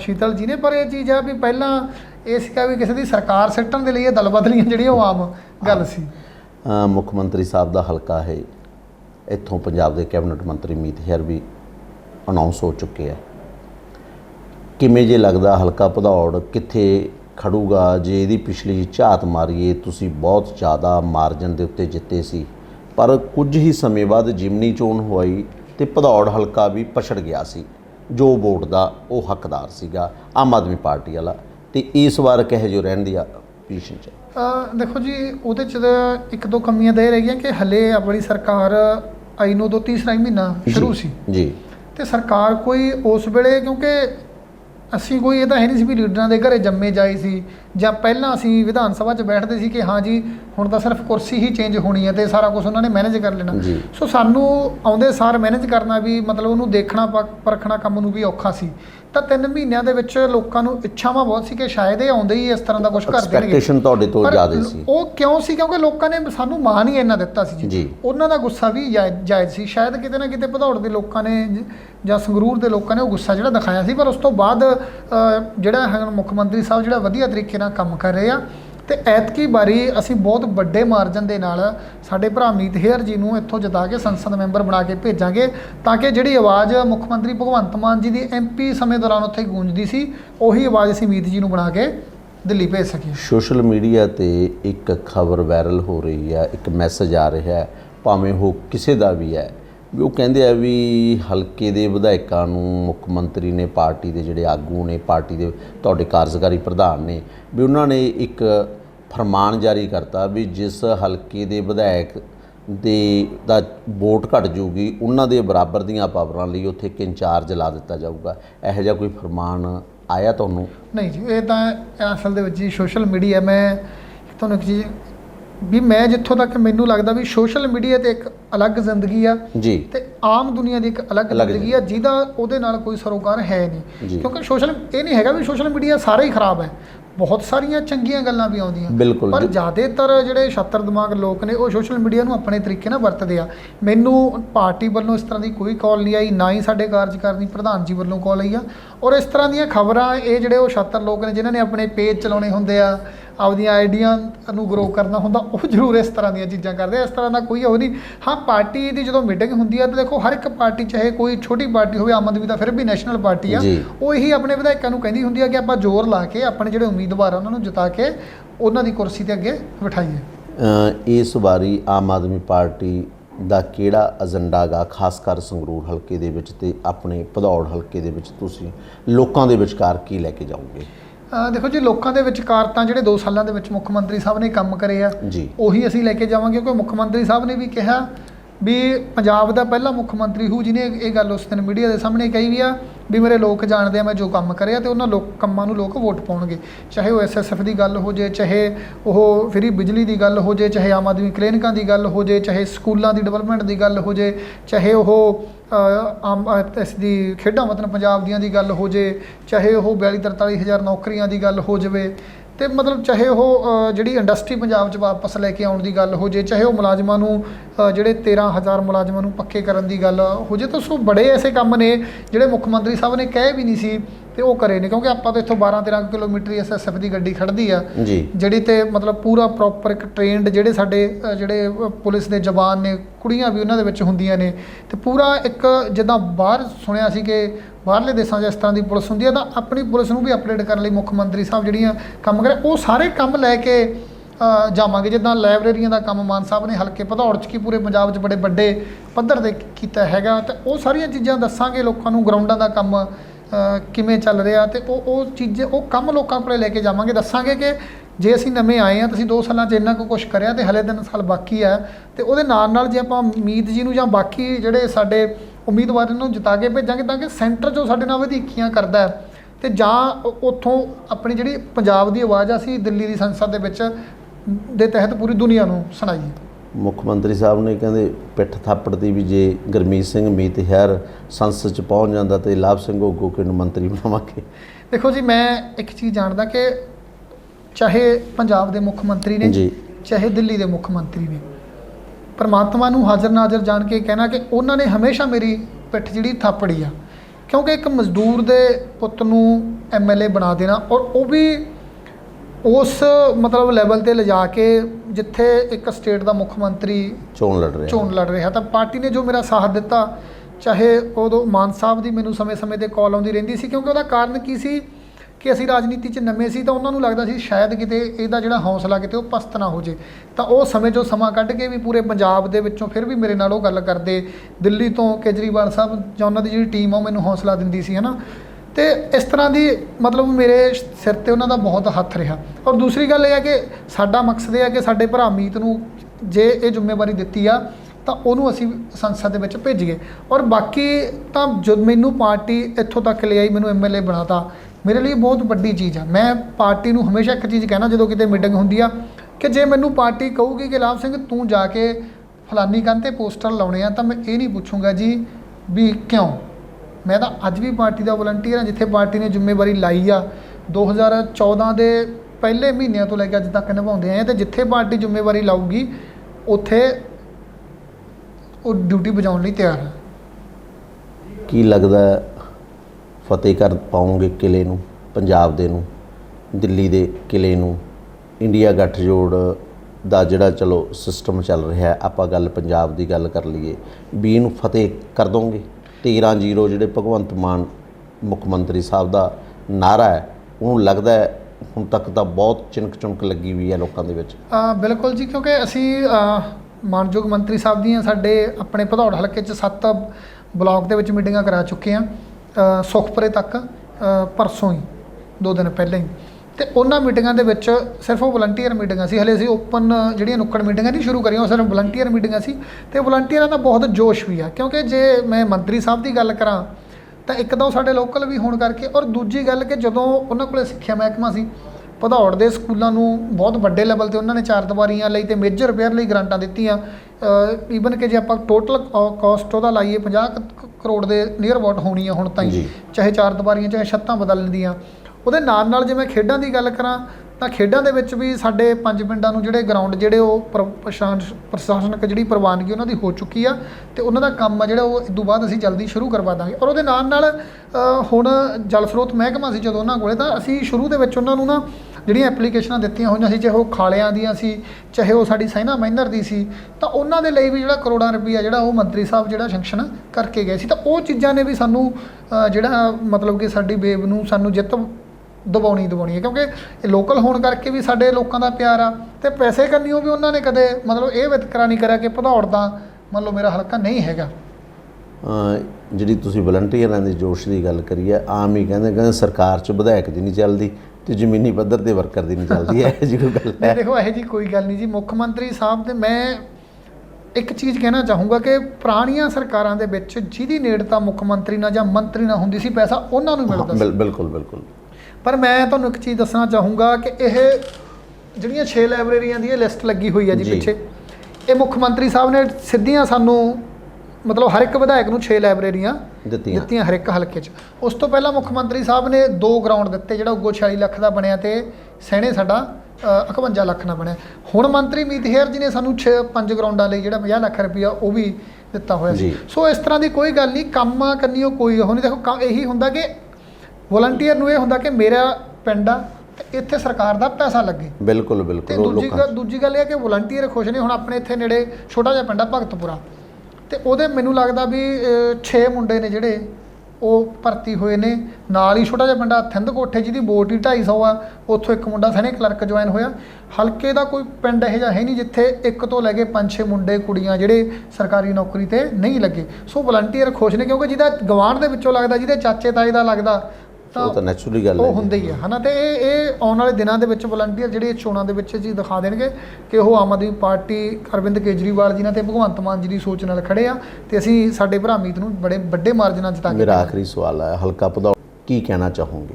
ਸ਼ੀਤਲ ਜੀ ਨੇ ਪਰ ਇਹ ਚੀਜ਼ ਆ ਵੀ ਪਹਿਲਾਂ ਇਹ ਸੀਗਾ ਵੀ ਕਿਸੇ ਦੀ ਸਰਕਾਰ ਸਿੱਟਣ ਦੇ ਲਈ ਇਹ ਦਲ ਬਦਲੀਆਂ ਜਿਹੜੀਆਂ ਉਹ ਆਮ ਗੱਲ ਸੀ। ਮੁੱਖ ਮੰਤਰੀ ਸਾਹਿਬ ਦਾ ਹਲਕਾ ਹੈ। ਇੱਥੋਂ ਪੰਜਾਬ ਦੇ ਕੈਬਨਿਟ ਮੰਤਰੀ ਮੀਤ ਹੈਰ ਵੀ ਅਨਾਉਂਸ ਹੋ ਚੁੱਕੇ ਆ। ਕਿਵੇਂ ਜੇ ਲੱਗਦਾ ਹਲਕਾ ਭਦੌੜ ਕਿੱਥੇ ਖੜੂਗਾ ਜੇ ਇਹਦੀ ਪਿਛਲੀ ਝਾਤ ਮਾਰੀਏ ਤੁਸੀਂ ਬਹੁਤ ਜ਼ਿਆਦਾ ਮਾਰਜਨ ਦੇ ਉੱਤੇ ਜਿੱਤੇ ਸੀ। ਪਰ ਕੁਝ ਹੀ ਸਮੇਂ ਬਾਅਦ ਜਿਮਨੀ ਚੋਣ ਹੋਈ ਤੇ ਭਦੌੜ ਹਲਕਾ ਵੀ ਪਛੜ ਗਿਆ ਸੀ। ਜੋ ਵੋਟ ਦਾ ਉਹ ਹੱਕਦਾਰ ਸੀਗਾ ਆਮ ਆਦਮੀ ਪਾਰਟੀ ਵਾਲਾ। ਤੇ ਇਸ ਵਾਰ ਕਹੇ ਜੋ ਰਹਿਣ ਦੀ ਪੋਜੀਸ਼ਨ ਚ? ਦੇਖੋ ਜੀ ਉਹਦੇ ਚ ਇੱਕ ਦੋ ਕਮੀਆਂ ਇਹ ਰਹਿ ਗਈਆਂ ਕਿ ਹਲੇ ਆਪਣੀ ਸਰਕਾਰ ਆਈ ਨੂੰ ਦੋ ਤੀਸਰਾ ਮਹੀਨਾ ਸ਼ੁਰੂ ਸੀ। ਜੀ। ਤੇ ਸਰਕਾਰ ਕੋਈ ਉਸ ਵੇਲੇ ਕਿਉਂਕਿ ਅਸੀਂ ਕੋਈ ਇਹ ਤਾਂ ਹੈ ਨਹੀਂ ਸੀ ਵੀ ਲੀਡਰਾਂ ਦੇ ਘਰੇ ਜੰਮੇ ਜਾਏ ਸੀ। ਜਾਂ ਪਹਿਲਾਂ ਅਸੀਂ ਵਿਧਾਨ ਸਭਾ 'ਚ ਬੈਠਦੇ ਸੀ ਕਿ ਹਾਂ ਜੀ ਹੁਣ ਤਾਂ ਸਿਰਫ ਕੁਰਸੀ ਹੀ ਚੇਂਜ ਹੋਣੀ ਹੈ ਤੇ ਸਾਰਾ ਕੁਝ ਉਹਨਾਂ ਨੇ ਮੈਨੇਜ ਕਰ ਲੈਣਾ। ਸੋ ਸਾਨੂੰ ਆਉਂਦੇ ਸਾਰ ਮੈਨੇਜ ਕਰਨਾ ਵੀ ਮਤਲਬ ਉਹਨੂੰ ਦੇਖਣਾ ਪਰਖਣਾ ਕੰਮ ਨੂੰ ਵੀ ਔਖਾ ਸੀ। ਤਾਂ ਤਿੰਨ ਮਹੀਨਿਆਂ ਦੇ ਵਿੱਚ ਲੋਕਾਂ ਨੂੰ ਇੱਛਾਵਾਂ ਬਹੁਤ ਸੀ ਕਿ ਸ਼ਾਇਦ ਇਹ ਆਉਂਦੇ ਹੀ ਇਸ ਤਰ੍ਹਾਂ ਦਾ ਕੁਝ ਕਰ ਦੇਣਗੇ। ਐਕਸਪੈਕਟੇਸ਼ਨ ਤੁਹਾਡੇ ਤੋਂ ਜ਼ਿਆਦਾ ਸੀ। ਉਹ ਕਿਉਂ ਸੀ? ਕਿਉਂਕਿ ਲੋਕਾਂ ਨੇ ਸਾਨੂੰ ਮਾਣ ਹੀ ਇੰਨਾ ਦਿੱਤਾ ਸੀ ਜੀ। ਉਹਨਾਂ ਦਾ ਗੁੱਸਾ ਵੀ ਜਾਇ- ਜਾਇਜ਼ ਸੀ। ਸ਼ਾਇਦ ਕਿਤੇ ਨਾ ਕਿਤੇ ਭਦੌੜ ਦੇ ਲੋਕਾਂ ਨੇ ਜ- ਸੰਗਰੂਰ ਦੇ ਲੋਕਾਂ ਨੇ ਉਹ ਗੁੱਸਾ ਜਿਹੜਾ ਦਿਖਾਇਆ ਸੀ ਪਰ ਉਸ ਤੋਂ ਬਾਅਦ ਜਿਹੜਾ ਹੈ ਮੁੱਖ ਮੰਤਰੀ ਸਾਹਿਬ ਜਿਹੜਾ ਵਧੀਆ ਤਰੀਕੇ ਨਾਲ ਕੰਮ ਕਰ ਰਹੇ ਆ। ਤੇ ਐਤਕੀ ਵਾਰੀ ਅਸੀਂ ਬਹੁਤ ਵੱਡੇ ਮਾਰਜਨ ਦੇ ਨਾਲ ਸਾਡੇ ਭਰਾ ਮੀਤ ਹੇਅਰ ਜੀ ਨੂੰ ਇੱਥੋਂ ਜਿਤਾ ਕੇ ਸੰਸਦ ਮੈਂਬਰ ਬਣਾ ਕੇ ਭੇਜਾਂਗੇ, ਤਾਂ ਕਿ ਜਿਹੜੀ ਆਵਾਜ਼ ਮੁੱਖ ਮੰਤਰੀ ਭਗਵੰਤ ਮਾਨ ਜੀ ਦੀ ਐਮਪੀ ਸਮੇਂ ਦੌਰਾਨ ਉੱਥੇ ਗੂੰਜਦੀ ਸੀ, ਉਹੀ ਆਵਾਜ਼ ਅਸੀਂ ਮੀਤ ਜੀ ਨੂੰ ਬਣਾ ਕੇ ਦਿੱਲੀ ਭੇਜ ਸਕੀਏ। ਸੋਸ਼ਲ ਮੀਡੀਆ ਤੇ ਇੱਕ ਖਬਰ ਵਾਇਰਲ ਹੋ ਰਹੀ ਹੈ ਇੱਕ ਮੈਸੇਜ ਆ ਰਿਹਾ ਹੈ, ਭਾਵੇਂ ਉਹ ਕਿਸੇ ਦਾ ਵੀ ਹੈ। ਵੀ ਉਹ ਕਹਿੰਦੇ ਆ ਵੀ ਹਲਕੇ ਦੇ ਵਿਧਾਇਕਾਂ ਨੂੰ ਮੁੱਖ ਮੰਤਰੀ ਨੇ ਪਾਰਟੀ ਦੇ ਜਿਹੜੇ ਆਗੂ ਨੇ, ਪਾਰਟੀ ਦੇ ਤੁਹਾਡੇ ਕਾਰਜਕਾਰੀ ਪ੍ਰਧਾਨ ਨੇ, ਵੀ ਉਹਨਾਂ ਨੇ ਇੱਕ ਫਰਮਾਨ ਜਾਰੀ ਕਰਤਾ ਵੀ ਜਿਸ ਹਲਕੇ ਦੇ ਵਿਧਾਇਕ ਦੇ ਦਾ ਵੋਟ ਘਟ ਜੂਗੀ, ਉਹਨਾਂ ਦੇ ਬਰਾਬਰ ਦੀਆਂ ਪਾਵਰਾਂ ਲਈ ਉੱਥੇ ਇੱਕ ਇੰਚਾਰਜ ਲਾ ਦਿੱਤਾ ਜਾਊਗਾ। ਇਹੋ ਜਿਹਾ ਕੋਈ ਫਰਮਾਨ ਆਇਆ ਤੁਹਾਨੂੰ? ਨਹੀਂ ਜੀ, ਇਹ ਤਾਂ ਅਸਲ ਦੇ ਵਿੱਚ ਜੀ ਸੋਸ਼ਲ ਮੀਡੀਆ ਮੈਂ ਤੁਹਾਨੂੰ ਇੱਕ ਚੀਜ਼ ਵੀ ਮੈਂ ਜਿੱਥੋਂ ਤੱਕ ਮੈਨੂੰ ਲੱਗਦਾ ਵੀ ਸੋਸ਼ਲ ਮੀਡੀਆ ਤੇ ਇੱਕ ਅਲੱਗ ਜ਼ਿੰਦਗੀ ਆ। ਜੀ। ਤੇ ਆਮ ਦੁਨੀਆ ਦੀ ਇੱਕ ਅਲੱਗ ਜ਼ਿੰਦਗੀ ਆ ਜਿਹਦਾ ਉਹਦੇ ਨਾਲ ਕੋਈ ਸਰੋਕਾਰ ਹੈ। ਨਹੀਂ। ਕਿਉਂਕਿ ਸੋਸ਼ਲ ਇਹ ਨਹੀਂ ਹੈਗਾ ਵੀ ਸੋਸ਼ਲ ਮੀਡੀਆ ਸਾਰਾ ਹੀ ਖਰਾਬ ਹੈ। ਬਹੁਤ ਸਾਰੀਆਂ ਚੰਗੀਆਂ ਗੱਲਾਂ ਵੀ ਆਉਂਦੀਆਂ। ਪਰ। ਜ਼ਿਆਦਾਤਰ ਜਿਹੜੇ ਛੱਤਰ ਦਿਮਾਗ ਲੋਕ ਨੇ ਉਹ ਸੋਸ਼ਲ ਮੀਡੀਆ ਨੂੰ ਆਪਣੇ ਤਰੀਕੇ ਨਾਲ ਵਰਤਦੇ ਆ। ਮੈਨੂੰ ਪਾਰਟੀ ਵੱਲੋਂ ਇਸ ਤਰ੍ਹਾਂ ਦੀ ਕੋਈ ਕਾਲ ਨਹੀਂ ਆਈ ਨਾ ਹੀ ਸਾਡੇ ਕਾਰਜਕਾਰਨੀ ਪ੍ਰਧਾਨ ਜੀ ਵੱਲੋਂ ਕਾਲ ਆਈ ਆ। ਔਰ ਇਸ ਤਰ੍ਹਾਂ ਦੀਆਂ ਖਬਰਾਂ ਇਹ ਜਿਹੜੇ ਉਹ ਛੱਤਰ ਲੋਕ ਨੇ ਜਿਨ੍ਹਾਂ ਨੇ ਆਪਣੇ ਪੇਜ ਚਲਾਉਣੇ ਹੁੰਦੇ ਆ ਆਪਦੀਆਂ ਆਈਡੀਆਂ ਨੂੰ ਗਰੋ ਕਰਨਾ ਹੁੰਦਾ ਉਹ ਜ਼ਰੂਰ ਇਸ ਤਰ੍ਹਾਂ ਦੀਆਂ ਚੀਜ਼ਾਂ ਕਰਦੇ ਆ। ਇਸ ਤਰ੍ਹਾਂ ਦਾ ਕੋਈ ਉਹ ਨਹੀਂ। ਹਾਂ ਪਾਰਟੀ ਦੀ ਜਦੋਂ ਮੀਟਿੰਗ ਹੁੰਦੀ ਆ ਤਾਂ ਦੇਖੋ ਹਰ ਇੱਕ ਪਾਰਟੀ ਚਾਹੇ ਕੋਈ ਛੋਟੀ ਪਾਰਟੀ ਹੋਵੇ ਆਮ ਆਦਮੀ ਦਾ ਫਿਰ ਵੀ ਨੈਸ਼ਨਲ ਪਾਰਟੀ ਆ। ਉਹ ਇਹੀ ਆਪਣੇ ਵਿਧਾਇਕਾਂ ਨੂੰ ਕਹਿੰਦੀ ਹੁੰਦੀ ਆ ਕਿ ਆਪਾਂ ਜ਼ੋਰ ਲਾ ਕੇ ਆਪਣੇ ਜਿਹੜੇ ਉਮੀਦਵਾਰ ਆ ਉਹਨਾਂ ਨੂੰ ਜਿਤਾ ਕੇ ਉਹਨਾਂ ਦੀ ਕੁਰਸੀ ਤੇ ਅੱਗੇ ਬਿਠਾਈਏ। ਇਸ ਵਾਰੀ ਆਮ ਆਦਮੀ ਪਾਰਟੀ ਦਾ ਕਿਹੜਾ ਏਜੰਡਾ ਗਾ? ਖਾਸ ਕਰ ਸੰਗਰੂਰ ਹਲਕੇ ਦੇ ਵਿੱਚ ਤੇ ਆਪਣੇ ਭਦੌੜ ਹਲਕੇ ਦੇ ਵਿੱਚ ਤੁਸੀਂ ਲੋਕਾਂ ਦੇ ਵਿਚਕਾਰ ਕੀ ਲੈ ਕੇ ਜਾਓਗੇ? ਦੇਖੋ ਜੀ ਲੋਕਾਂ ਦੇ ਵਿਚਕਾਰ ਤਾਂ ਜਿਹੜੇ 2 ਸਾਲਾਂ ਦੇ ਵਿੱਚ ਮੁੱਖ ਮੰਤਰੀ ਸਾਹਿਬ ਨੇ ਕੰਮ ਕਰੇ ਆ ਉਹੀ ਅਸੀਂ ਲੈ ਕੇ ਜਾਵਾਂਗੇ ਕਿਉਂਕਿ ਮੁੱਖ ਮੰਤਰੀ ਸਾਹਿਬ ਨੇ ਵੀ ਕਿਹਾ ਵੀ ਪੰਜਾਬ ਦਾ ਪਹਿਲਾ ਮੁੱਖ ਮੰਤਰੀ ਹੂ ਜਿਹਨੇ ਇਹ ਗੱਲ ਉਸ ਦਿਨ ਮੀਡੀਆ ਦੇ ਸਾਹਮਣੇ ਕਹੀ ਵੀ ਆ ਵੀ ਮੇਰੇ ਲੋਕ ਜਾਣਦੇ ਆ, ਮੈਂ ਜੋ ਕੰਮ ਕਰਿਆ ਤੇ ਉਹਨਾਂ ਲੋਕ ਕੰਮਾਂ ਨੂੰ ਲੋਕ ਵੋਟ ਪਾਉਣਗੇ। ਚਾਹੇ ਉਹ ਐਸਐਸਐਫ ਦੀ ਗੱਲ ਹੋ ਜੇ, ਚਾਹੇ ਉਹ ਫਰੀ ਬਿਜਲੀ ਦੀ ਗੱਲ ਹੋ ਜੇ, ਚਾਹੇ ਆਮ ਆਦਮੀ ਕਲੀਨਿਕਾਂ ਦੀ ਗੱਲ ਹੋ ਜੇ, ਚਾਹੇ ਸਕੂਲਾਂ ਦੀ ਡਿਵੈਲਪਮੈਂਟ ਦੀ ਗੱਲ ਹੋ ਜੇ, ਚਾਹੇ ਉਹ ਆਮ ਇਸ ਦੀ ਖੇਡਾਂ ਵਤਨ ਪੰਜਾਬ ਦੀਆਂ ਦੀ ਗੱਲ ਹੋ ਜੇ, ਚਾਹੇ ਉਹ 42 43 ਹਜ਼ਾਰ ਨੌਕਰੀਆਂ ਦੀ ਗੱਲ ਹੋ ਜਾਵੇ। ਤੇ ਮਤਲਬ ਚਾਹੇ ਉਹ ਅ, ਜਿਹੜੀ ਇੰਡਸਟਰੀ ਪੰਜਾਬ 'ਚ ਵਾਪਸ ਲੈ ਕੇ ਆਉਣ ਦੀ ਗੱਲ ਹੋ ਜੇ ਚਾਹੇ ਉਹ ਮੁਲਾਜ਼ਮਾਂ ਨੂੰ ਅ, ਜਿਹੜੇ 13000 ਮੁਲਾਜ਼ਮਾਂ ਨੂੰ ਪੱਕੇ ਕਰਨ ਦੀ ਗੱਲ ਹੋ ਜੇ ਤਾਂ ਸੋ ਬੜੇ ਐਸੇ ਕੰਮ ਨੇ ਜਿਹੜੇ ਮੁੱਖ ਮੰਤਰੀ ਸਾਹਿਬ ਨੇ ਕਹੇ ਵੀ ਨਹੀਂ ਸੀ ਤੇ ਉਹ ਕਰੇ ਨੇ ਕਿਉਂਕਿ ਆਪਾਂ ਤਾਂ ਇੱਥੋਂ 12 13 ਕਿਲੋਮੀਟਰ ਹੀ ਐਸਐਸਐਫ ਦੀ ਗੱਡੀ ਖੜਦੀ ਆ। ਜੀ। ਜਿਹੜੀ ਤੇ ਮਤਲਬ ਪੂਰਾ ਪ੍ਰੋਪਰ ਇੱਕ ਟ੍ਰੇਨਡ ਜਿਹੜੇ ਸਾਡੇ ਅ, ਜਿਹੜੇ ਅ, ਪੁਲਿਸ ਦੇ ਜਵਾਨ ਨੇ ਕੁੜੀਆਂ ਵੀ ਉਹਨਾਂ ਦੇ ਵਿੱਚ ਹੁੰਦੀਆਂ ਨੇ ਤੇ ਪੂਰਾ ਇੱਕ ਜਿੱਦਾਂ ਬਾਹਰ ਸੁਣਿਆ ਸੀ ਕਿ ਬਾਹਰਲੇ ਦੇਸ਼ਾਂ 'ਚ ਇਸ ਤਰ੍ਹਾਂ ਦੀ ਪੁਲਿਸ ਹੁੰਦੀ ਹੈ ਤਾਂ ਆਪਣੀ ਪੁਲਿਸ ਨੂੰ ਵੀ ਅਪਡੇਟ ਕਰਨ ਲਈ ਮੁੱਖ ਮੰਤਰੀ ਸਾਹਿਬ ਜਿਹੜੀਆਂ ਕੰਮ ਕਰੇ, ਉਹ ਸਾਰੇ ਕੰਮ ਲੈ ਕੇ ਜਾਵਾਂਗੇ। ਜਿੱਦਾਂ ਲਾਇਬ੍ਰੇਰੀਆਂ ਦਾ ਕੰਮ ਮਾਨ ਸਾਹਿਬ ਨੇ ਹਲਕੇ ਭਦੌੜ 'ਚ ਕੀ ਪੂਰੇ ਪੰਜਾਬ 'ਚ ਬੜੇ ਵੱਡੇ ਪੱਧਰ ਤੇ ਕੀਤਾ ਹੈਗਾ ਤੇ ਉਹ ਸਾਰੀਆਂ ਚੀਜ਼ਾਂ ਦੱਸਾਂਗੇ ਲੋਕਾਂ ਨੂੰ, ਗਰਾਊਂਡਾਂ ਦਾ ਕੰਮ ਕਿਵੇਂ ਚੱਲ ਰਿਹਾ ਤੇ ਉਹ ਉਹ ਚੀਜ਼, ਉਹ ਕੰਮ ਲੋਕਾਂ ਕੋਲੇ ਲੈ ਕੇ ਜਾਵਾਂਗੇ। ਦੱਸਾਂਗੇ ਕਿ ਜੇ ਅਸੀਂ ਨਵੇਂ ਆਏ ਆ ਤੁਸੀਂ 2 ਸਾਲਾਂ 'ਚ ਇੰਨਾ ਕੁ ਕੁਝ ਕਰਿਆ ਤੇ ਹਲੇ 3 ਸਾਲ ਬਾਕੀ ਆ ਤੇ ਉਹਦੇ ਨਾਲ ਨਾਲ ਜੇ ਆਪਾਂ ਮੀਤ ਜੀ ਨੂੰ ਜਾਂ ਬਾਕੀ ਜਿਹੜੇ ਸਾਡੇ ਉਮੀਦਵਾਰਾਂ ਨੂੰ ਜਿਤਾ ਕੇ ਭੇਜਾਂਗੇ ਤਾਂ ਕਿ ਸੈਂਟਰ ਜੋ ਸਾਡੇ ਨਾਲ ਵਧੀਕੀਆਂ ਕਰਦਾ ਹੈ। ਤੇ ਜਾਂ ਉੱਥੋਂ ਆਪਣੀ ਜਿਹੜੀ ਪੰਜਾਬ ਦੀ ਆਵਾਜ਼ ਆ ਅਸੀਂ ਦਿੱਲੀ ਦੀ ਸੰਸਦ ਦੇ ਵਿੱਚ ਦੇ ਤਹਿਤ ਪੂਰੀ ਦੁਨੀਆ ਨੂੰ ਸੁਣਾਈਏ। ਮੁੱਖ ਮੰਤਰੀ ਸਾਹਿਬ ਨੇ ਕਹਿੰਦੇ ਪਿੱਠ ਥਾਪੜ ਦੀ ਵੀ ਜੇ ਗਰਮੀਤ ਸਿੰਘ ਮੀਤ ਹੈਰ ਸੰਸਦ ਚ ਪਹੁੰਚ ਜਾਂਦਾ ਤੇ ਲਾਭ ਸਿੰਘ ਗੋਕੇ ਨੂੰ ਮੰਤਰੀ ਬਣਾਵਾਂਗੇ? ਦੇਖੋ ਜੀ ਮੈਂ ਇੱਕ ਚੀਜ਼ ਜਾਣਦਾ ਕਿ ਚਾਹੇ ਪੰਜਾਬ ਦੇ ਮੁੱਖ ਮੰਤਰੀ ਨੇ ਚਾਹੇ ਦਿੱਲੀ ਦੇ ਮੁੱਖ ਮੰਤਰੀ ਨੇ ਪਰਮਾਤਮਾ ਨੂੰ ਹਾਜ਼ਰ ਨਾਜ਼ਰ ਜਾਣ ਕੇ ਕਹਿਣਾ ਕਿ ਉਹਨਾਂ ਨੇ ਹਮੇਸ਼ਾ ਮੇਰੀ ਪਿੱਠ ਜਿਹੜੀ ਥਾਪੜੀ ਆ। ਕਿਉਂਕਿ ਇੱਕ ਮਜ਼ਦੂਰ ਦੇ ਪੁੱਤ ਨੂੰ ਐਮਐਲਏ ਬਣਾ ਦੇਣਾ ਔਰ ਉਹ ਵੀ ਉਸ ਮਤਲਬ ਲੈਵਲ ਤੇ ਲਿਜਾ ਕੇ ਜਿੱਥੇ ਇੱਕ ਸਟੇਟ ਦਾ ਮੁੱਖ ਮੰਤਰੀ ਚੋਣ ਲੜ ਰਿਹਾ। ਚੋਣ ਲੜ ਰਿਹਾ। ਤਾਂ ਪਾਰਟੀ ਨੇ ਜੋ ਮੇਰਾ ਸਾਥ ਦਿੱਤਾ ਚਾਹੇ ਉਦੋਂ ਮਾਨ ਸਾਹਿਬ ਦੀ ਮੈਨੂੰ ਸਮੇਂ-ਸਮੇਂ ਤੇ ਕਾਲ ਆਉਂਦੀ ਰਹਿੰਦੀ ਸੀ ਕਿਉਂਕਿ ਉਹਦਾ ਕਾਰਨ ਕੀ ਸੀ? ਕਿ ਅਸੀਂ ਰਾਜਨੀਤੀ 'ਚ ਨਵੇਂ ਸੀ ਤਾਂ ਉਹਨਾਂ ਨੂੰ ਲੱਗਦਾ ਸੀ ਸ਼ਾਇਦ ਕਿਤੇ ਇਹਦਾ ਜਿਹੜਾ ਹੌਸਲਾ ਕਿਤੇ ਉਹ ਪਸਤ ਨਾ ਹੋ ਜੇ। ਤਾਂ ਉਹ ਸਮੇਂ 'ਚੋਂ ਸਮਾਂ ਕੱਢ ਕੇ ਵੀ ਪੂਰੇ ਪੰਜਾਬ ਦੇ ਵਿੱਚੋਂ ਫਿਰ ਵੀ ਮੇਰੇ ਨਾਲ ਉਹ ਗੱਲ ਕਰਦੇ। ਦਿੱਲੀ ਤੋਂ ਕੇਜਰੀਵਾਲ ਸਾਹਿਬ ਜਾਂ ਉਹਨਾਂ ਦੀ ਜਿਹੜੀ ਟੀਮ ਆ, ਉਹ ਮੈਨੂੰ ਹੌਸਲਾ ਦਿੰਦੀ ਸੀ, ਹਨਾ? ਤੇ ਇਸ ਤਰ੍ਹਾਂ ਦੀ ਮਤਲਬ ਮੇਰੇ ਸਿਰ ਤੇ ਉਹਨਾਂ ਦਾ ਬਹੁਤ ਹੱਥ ਰਿਹਾ। ਔਰ ਦੂਸਰੀ ਗੱਲ ਇਹ ਹੈ ਕਿ ਸਾਡਾ ਮਕਸਦ ਇਹ ਹੈ ਕਿ ਸਾਡੇ ਭਰਾ ਮੀਤ ਨੂੰ ਜੇ ਇਹ ਜ਼ਿੰਮੇਵਾਰੀ ਦਿੱਤੀ ਆ, ਤਾਂ ਉਹਨੂੰ ਅਸੀਂ ਸੰਸਦ ਦੇ ਵਿੱਚ ਭੇਜੀਏ। ਔਰ ਬਾਕੀ ਤਾਂ ਜਦ ਮੈਨੂੰ ਪਾਰਟੀ ਇੱਥੋਂ ਤੱਕ ਲਿਆਈ ਮੈਨੂੰ ਐਮਐਲਏ ਬਣਾਤਾ। ਮੇਰੇ ਲਈ ਬਹੁਤ ਵੱਡੀ ਚੀਜ਼ ਆ। ਮੈਂ ਪਾਰਟੀ ਨੂੰ ਹਮੇਸ਼ਾ ਇੱਕ ਚੀਜ਼ ਕਹਿਣਾ, ਜਦੋਂ ਕਿਤੇ ਮੀਟਿੰਗ ਹੁੰਦੀ ਆ, ਕਿ ਜੇ ਮੈਨੂੰ ਪਾਰਟੀ ਕਹੂਗੀ ਕਿ ਲਾਭ ਸਿੰਘ, ਤੂੰ ਜਾ ਕੇ ਫਲਾਨੀ ਕੰਨ ਤੇ ਪੋਸਟਰ ਲਾਉਣੇ ਆ, ਤਾਂ ਮੈਂ ਇਹ ਨਹੀਂ ਪੁੱਛੂੰਗਾ ਜੀ ਵੀ ਕਿਉਂ? ਮੈਂ ਤਾਂ ਅੱਜ ਵੀ ਪਾਰਟੀ ਦਾ ਵਲੰਟੀਅਰ ਹਾਂ ਜਿੱਥੇ ਪਾਰਟੀ ਨੇ ਜ਼ਿੰਮੇਵਾਰੀ ਲਾਈ ਆ। 2014 ਦੇ ਪਹਿਲੇ ਮਹੀਨਿਆਂ ਤੋਂ ਲੈ ਕੇ ਅੱਜ ਤੱਕ ਨਿਭਾਉਂਦੇ ਆਏ ਆ, ਤੇ ਜਿੱਥੇ ਪਾਰਟੀ ਜ਼ਿੰਮੇਵਾਰੀ ਲਾਊਗੀ, ਉੱਥੇ ਉਹ ਡਿਊਟੀ ਬਜਾਉਣ ਲਈ ਤਿਆਰ ਹੈ ਕੀ ਲੱਗਦਾ ਫਤਿਹ ਕਰ ਪਾਉਂਗੇ ਕਿਲੇ ਨੂੰ ਪੰਜਾਬ ਦੇ ਨੂੰ ਦਿੱਲੀ ਦੇ ਕਿਲੇ ਨੂੰ ਇੰਡੀਆ ਗੱਠਜੋੜ ਦਾ ਜਿਹੜਾ ਚਲੋ ਸਿਸਟਮ ਚੱਲ ਰਿਹਾ ਆਪਾਂ ਗੱਲ ਪੰਜਾਬ ਦੀ ਗੱਲ ਕਰ ਲਈਏ। ਵੀ ਨੂੰ ਫਤਿਹ ਕਰ ਦੋਗੇ। 13-0 ਜਿਹੜੇ ਭਗਵੰਤ ਮਾਨ ਮੁੱਖ ਮੰਤਰੀ ਸਾਹਿਬ ਦਾ ਨਾਰਾ ਹੈ ਉਹਨੂੰ ਲੱਗਦਾ ਹੈ ਹੁਣ ਤੱਕ ਤਾਂ ਬਹੁਤ ਚਿਣਕ ਚੁਣਕ ਲੱਗੀ ਹੋਈ ਹੈ ਲੋਕਾਂ ਦੇ ਵਿੱਚ। ਅ, ਬਿਲਕੁਲ ਜੀ ਕਿਉਂਕਿ ਅਸੀਂ ਮਾਨਯੋਗ ਮੰਤਰੀ ਸਾਹਿਬ ਦੀਆਂ ਸਾਡੇ ਆਪਣੇ ਭਦੌੜ ਹਲਕੇ 'ਚ ਸੱਤ ਬਲਾਕ ਦੇ ਵਿੱਚ ਮੀਟਿੰਗਾਂ ਕਰਾ ਚੁੱਕੇ ਹਾਂ। ਸੁਖਪੁਰੇ ਤੱਕ ਪਰਸੋਂ ਹੀ, ਦੋ ਦਿਨ ਪਹਿਲਾਂ ਹੀ। ਤੇ ਉਹਨਾਂ ਮੀਟਿੰਗਾਂ ਦੇ ਵਿੱਚ ਸਿਰਫ ਉਹ ਵਲੰਟੀਅਰ ਮੀਟਿੰਗਾਂ ਸੀ, ਹਲੇ ਅਸੀਂ ਓਪਨ ਜਿਹੜੀਆਂ ਨੁੱਕੜ ਮੀਟਿੰਗਾਂ ਨਹੀਂ ਸ਼ੁਰੂ ਕਰੀਆਂ, ਉਹ ਸਿਰਫ ਵਲੰਟੀਅਰ ਮੀਟਿੰਗਾਂ ਸੀ। ਤੇ ਵਲੰਟੀਅਰਾਂ ਦਾ ਬਹੁਤ ਜੋਸ਼ ਵੀ ਆ, ਕਿਉਂਕਿ ਜੇ ਮੈਂ ਮੰਤਰੀ ਸਾਹਿਬ ਦੀ ਗੱਲ ਕਰਾਂ, ਤਾਂ ਇੱਕ ਤਾਂ ਉਹ ਸਾਡੇ ਲੋਕਲ ਵੀ ਹੋਣ ਕਰਕੇ ਔਰ ਦੂਜੀ ਗੱਲ ਕਿ ਜਦੋਂ ਉਹਨਾਂ ਕੋਲੇ ਸਿੱਖਿਆ ਮਹਿਕਮਾ ਸੀ ਭਦੌੜ ਦੇ ਸਕੂਲਾਂ ਨੂੰ ਬਹੁਤ ਵੱਡੇ ਲੈਵਲ ਤੇ ਉਹਨਾਂ ਨੇ ਚਾਰ ਦੀਵਾਰੀਆਂ ਲਈ ਤੇ ਮੇਜਰ ਰਿਪੇਅਰ ਲਈ ਗ੍ਰਾਂਟਾਂ ਦਿੱਤੀਆਂ। ਈਵਨ ਕਿ ਜੇ ਆਪਾਂ ਟੋਟਲ ਕਾਸਟ ਉਹਦਾ ਲਾਈਏ 50 ਕੁ ਕਰੋੜ ਦੇ ਨੀਅਰ ਅਬਾਊਟ ਹੋਣੀ ਆ ਹੁਣ ਤਾਈਂ। ਜੀ। ਚਾਹੇ ਚਾਰ ਦੀਵਾਰੀਆਂ ਚਾਹੇ ਛੱਤਾਂ ਬਦਲਣ ਦੀਆਂ। ਉਹਦੇ ਨਾਲ ਨਾਲ ਜੇ ਮੈਂ ਖੇਡਾਂ ਦੀ ਗੱਲ ਕਰਾਂ ਤਾਂ ਖੇਡਾਂ ਦੇ ਵਿੱਚ ਵੀ ਸਾਡੇ ਪੰਜ ਪਿੰਡਾਂ ਨੂੰ ਜਿਹੜੇ ਗਰਾਊਂਡ ਜਿਹੜੇ ਉਹ ਪ੍ਰ- ਪ੍ਰਸ਼ਾਸਨ ਜਿਹੜੀ ਪ੍ਰਵਾਨਗੀ ਉਹਨਾਂ ਦੀ ਹੋ ਚੁੱਕੀ ਆ ਤੇ ਉਹਨਾਂ ਦਾ ਕੰਮ ਆ ਜਿਹੜਾ ਉਹ ਇਸ ਤੋਂ ਬਾਅਦ ਅਸੀਂ ਜਲਦੀ ਸ਼ੁਰੂ ਕਰਵਾ ਦਾਂਗੇ। ਔਰ ਉਹਦੇ ਨਾਲ ਨਾਲ ਹੁਣ ਜਲ ਸਰੋਤ ਮਹਿਕਮਾ ਸੀ ਜਦੋਂ ਉਹਨਾਂ ਕੋਲੇ ਤਾਂ ਅਸੀਂ ਸ਼ੁਰੂ ਦੇ ਵਿੱਚ ਉਹਨਾਂ ਨੂੰ ਨਾ ਜਿਹੜੀਆਂ ਐਪਲੀਕੇਸ਼ਨਾਂ ਦਿੱਤੀਆਂ ਹੋਈਆਂ ਸੀ, ਚਾਹੇ ਉਹ ਖਾਲਿਆਂ ਦੀਆਂ ਸੀ, ਚਾਹੇ ਉਹ ਸਾਡੀ ਸਾਈਨਾ ਮਾਈਨਰ ਦੀ ਸੀ, ਤਾਂ ਉਹਨਾਂ ਦੇ ਲਈ ਵੀ ਜਿਹੜਾ ਕਰੋੜਾਂ ਰੁਪਈਆ ਜਿਹੜਾ ਉਹ ਮੰਤਰੀ ਸਾਹਿਬ ਜਿਹੜਾ ਸੰਕਸ਼ਨ ਕਰਕੇ ਗਏ ਸੀ। ਤਾਂ ਉਹ ਚੀਜ਼ਾਂ ਨੇ ਵੀ ਸਾਨੂੰ ਜਿਹੜਾ ਮਤਲਬ ਕਿ ਸਾਡੀ ਬੇਬ ਨੂੰ ਸਾਨੂੰ ਜਿੱਤ ਦਬਾਉਣੀ ਦਬਾਉਣੀ ਹੈ ਕਿਉਂਕਿ ਇਹ ਲੋਕਲ ਹੋਣ ਕਰਕੇ ਵੀ ਸਾਡੇ ਲੋਕਾਂ ਦਾ ਪਿਆਰ ਆ ਤੇ ਪੈਸੇ ਕੰਨਿਓ ਵੀ ਉਹਨਾਂ ਨੇ ਕਦੇ ਮਤਲਬ ਇਹ ਵਿਤਕਰਾ ਨਹੀਂ ਕਰਿਆ ਕਿ ਭਦੌੜ ਦਾ ਮੰਨ ਲਓ ਮੇਰਾ ਹਲਕਾ ਨਹੀਂ ਹੈਗਾ। ਜਿਹੜੀ ਤੁਸੀਂ ਵਲੰਟੀਅਰਾਂ ਦੇ ਜੋਸ਼ ਦੀ ਗੱਲ ਕਰੀ ਹੈ ਆਮ ਹੀ ਕਹਿੰਦੇ ਕਹਿੰਦੇ ਸਰਕਾਰ 'ਚ ਵਿਧਾਇਕ ਦੀ ਨਹੀਂ ਚੱਲਦੀ ਤੇ ਜ਼ਮੀਨੀ ਪੱਧਰ ਤੇ ਵਰਕਰ ਦੀ ਨਹੀਂ ਚੱਲਦੀ ਹੈ ਜਿਹੀ ਕੋਈ ਗੱਲ ਹੈ। ਦੇਖੋ ਇਹੋ ਜੀ ਕੋਈ ਗੱਲ ਨਹੀਂ ਜੀ ਮੁੱਖ ਮੰਤਰੀ ਸਾਹਿਬ ਦੇ ਮੈਂ ਇੱਕ ਚੀਜ਼ ਕਹਿਣਾ ਚਾਹੂੰਗਾ ਕਿ ਪੁਰਾਣੀਆਂ ਸਰਕਾਰਾਂ ਦੇ ਵਿੱਚ ਜਿਹਦੀ ਨੇੜਤਾ ਮੁੱਖ ਮੰਤਰੀ ਨਾਲ ਜਾਂ ਮੰਤਰੀ ਨਾਲ ਹੁੰਦੀ ਸੀ ਪੈਸਾ ਉਹਨਾਂ ਨੂੰ ਮਿਲਦਾ ਸੀ। ਬਿਲ- ਬਿਲਕੁਲ ਬਿਲਕੁਲ। ਪਰ ਮੈਂ ਤੁਹਾਨੂੰ ਇੱਕ ਚੀਜ਼ ਦੱਸਣਾ ਚਾਹੂੰਗਾ ਕਿ ਇਹ ਜਿਹੜੀਆਂ 6 ਲਾਇਬ੍ਰੇਰੀਆਂ ਦੀ ਇਹ ਲਿਸਟ ਲੱਗੀ ਹੋਈ ਹੈ ਜੀ। ਪਿੱਛੇ ਇਹ ਮੁੱਖ ਮੰਤਰੀ ਸਾਹਿਬ ਨੇ ਸਿੱਧੀਆਂ ਸਾਨੂੰ ਮਤਲਬ ਹਰ ਇੱਕ ਵਿਧਾਇਕ ਨੂੰ 6 ਲਾਇਬ੍ਰੇਰੀਆਂ ਦਿੱਤੀਆਂ। ਦਿੱਤੀਆਂ ਹਰ ਇੱਕ ਹਲਕੇ 'ਚ। ਉਸ ਤੋਂ ਪਹਿਲਾਂ ਮੁੱਖ ਮੰਤਰੀ ਸਾਹਿਬ ਨੇ ਦੋ ਗਰਾਊਂਡ ਦਿੱਤੇ ਜਿਹੜਾ ਉੱਗੋ 46 ਲੱਖ ਦਾ ਬਣਿਆ ਤੇ ਸਹਿਣੇ ਸਾਡਾ ਅ, 51 ਲੱਖ ਨਾਲ ਬਣਿਆ। ਹੁਣ ਮੰਤਰੀ ਮੀਤ ਹੇਅਰ ਜੀ ਨੇ ਸਾਨੂੰ 6 ਪੰਜ ਗਰਾਊਂਡਾਂ ਲਈ ਜਿਹੜਾ 50 ਲੱਖ ਰੁਪਇਆ ਉਹ ਵੀ ਦਿੱਤਾ ਹੋਇਆ ਸੀ। ਸੋ ਇਸ ਤਰ੍ਹਾਂ ਦੀ ਕੋਈ ਗੱਲ ਨਹੀਂ ਕੰਮ ਕੰਨੀਓ ਕੋਈ ਉਹ ਨਹੀਂ। ਦੇਖੋ ਇਹੀ ਹੁੰਦਾ ਕਿ ਵਲੰਟੀਅਰ ਨੂੰ ਇਹ ਹੁੰਦਾ ਕਿ ਮੇਰਾ ਪਿੰਡ ਆ ਤੇ ਇੱਥੇ ਸਰਕਾਰ ਦਾ ਪੈਸਾ ਲੱਗੇ। ਬਿਲਕੁਲ ਤੇ ਬਿਲਕੁਲ ਉਹ ਦੂਜੀ ਲੋਕਾਂ ਗੱਲ ਦੂਜੀ ਗੱਲ ਇਹ ਹੈ ਕਿ ਵਲੰਟੀਅਰ ਖੁਸ਼ ਨੇ ਹੁਣ ਆਪਣੇ ਇੱਥੇ ਨੇੜੇ ਛੋਟਾ ਜਿਹਾ ਪਿੰਡ ਆ ਭਗਤਪੁਰਾ। ਤੇ ਉਹਦੇ ਮੈਨੂੰ ਲੱਗਦਾ ਵੀ 6 ਮੁੰਡੇ ਨੇ ਜਿਹੜੇ ਉਹ ਭਰਤੀ ਹੋਏ ਨੇ। ਨਾਲ ਹੀ ਛੋਟਾ ਜਿਹਾ ਪਿੰਡ ਆ ਥਿੰਦ ਕੋਠੇ ਜਿਹਦੀ ਵੋਟ ਹੀ 250 ਆ। ਉੱਥੋਂ ਇੱਕ ਮੁੰਡਾ ਸਨੇ ਕਲਰਕ ਜੁਆਇਨ ਹੋਇਆ। ਹਲਕੇ ਦਾ ਕੋਈ ਪਿੰਡ ਇਹੋ ਜਿਹਾ ਹੈ ਨਹੀਂ ਜਿੱਥੇ ਇੱਕ ਤੋਂ ਲੈ ਕੇ 5-6 ਮੁੰਡੇ ਕੁੜੀਆਂ ਜਿਹੜੇ ਸਰਕਾਰੀ ਨੌਕਰੀ ਤੇ ਨਹੀਂ ਲੱਗੇ। ਸੋ ਵਲੰਟੀਅਰ ਖੁਸ਼ ਨੇ ਕਿਉਂਕਿ ਜਿਹਦਾ ਗਵਾਂਢ ਦੇ ਵਿੱਚੋਂ ਲੱਗਦਾ ਜਿਹਦੇ ਚਾਚੇ ਤਾਏ ਦਾ ਲੱਗਦਾ ਉਹ ਤਾਂ ਨੈਚੁਰਲੀ ਗੱਲ ਹੈ ਉਹ। ਹੁੰਦੇ ਹੀ ਆ ਹਨਾ? ਤੇ ਇਹ ਇਹ ਆਉਣ ਵਾਲੇ ਦਿਨਾਂ ਦੇ ਵਿੱਚ ਵਲੰਟੀਅਰ ਜਿਹੜੇ ਚੋਣਾਂ ਦੇ ਵਿੱਚ ਜੀ ਦਿਖਾ ਦੇਣਗੇ ਕਿ ਉਹ ਆਮ ਆਦਮੀ ਪਾਰਟੀ ਅਰਵਿੰਦ ਕੇਜਰੀਵਾਲ ਜੀ ਨਾਲ ਤੇ ਭਗਵੰਤ ਮਾਨ ਜੀ ਦੀ ਸੋਚ ਨਾਲ ਖੜੇ ਆ ਤੇ ਅਸੀਂ ਸਾਡੇ ਭਰਾ ਮੀਤ ਨੂੰ ਬੜੇ ਵੱਡੇ ਮਾਰਜਨਾਂ ਜਿਤਾ ਕੇ ਮੇਰਾ ਆਖਰੀ ਸਵਾਲ ਹੈ ਹਲਕਾ ਭਦੌੜ ਕੀ ਕਹਿਣਾ ਚਾਹੋਗੇ?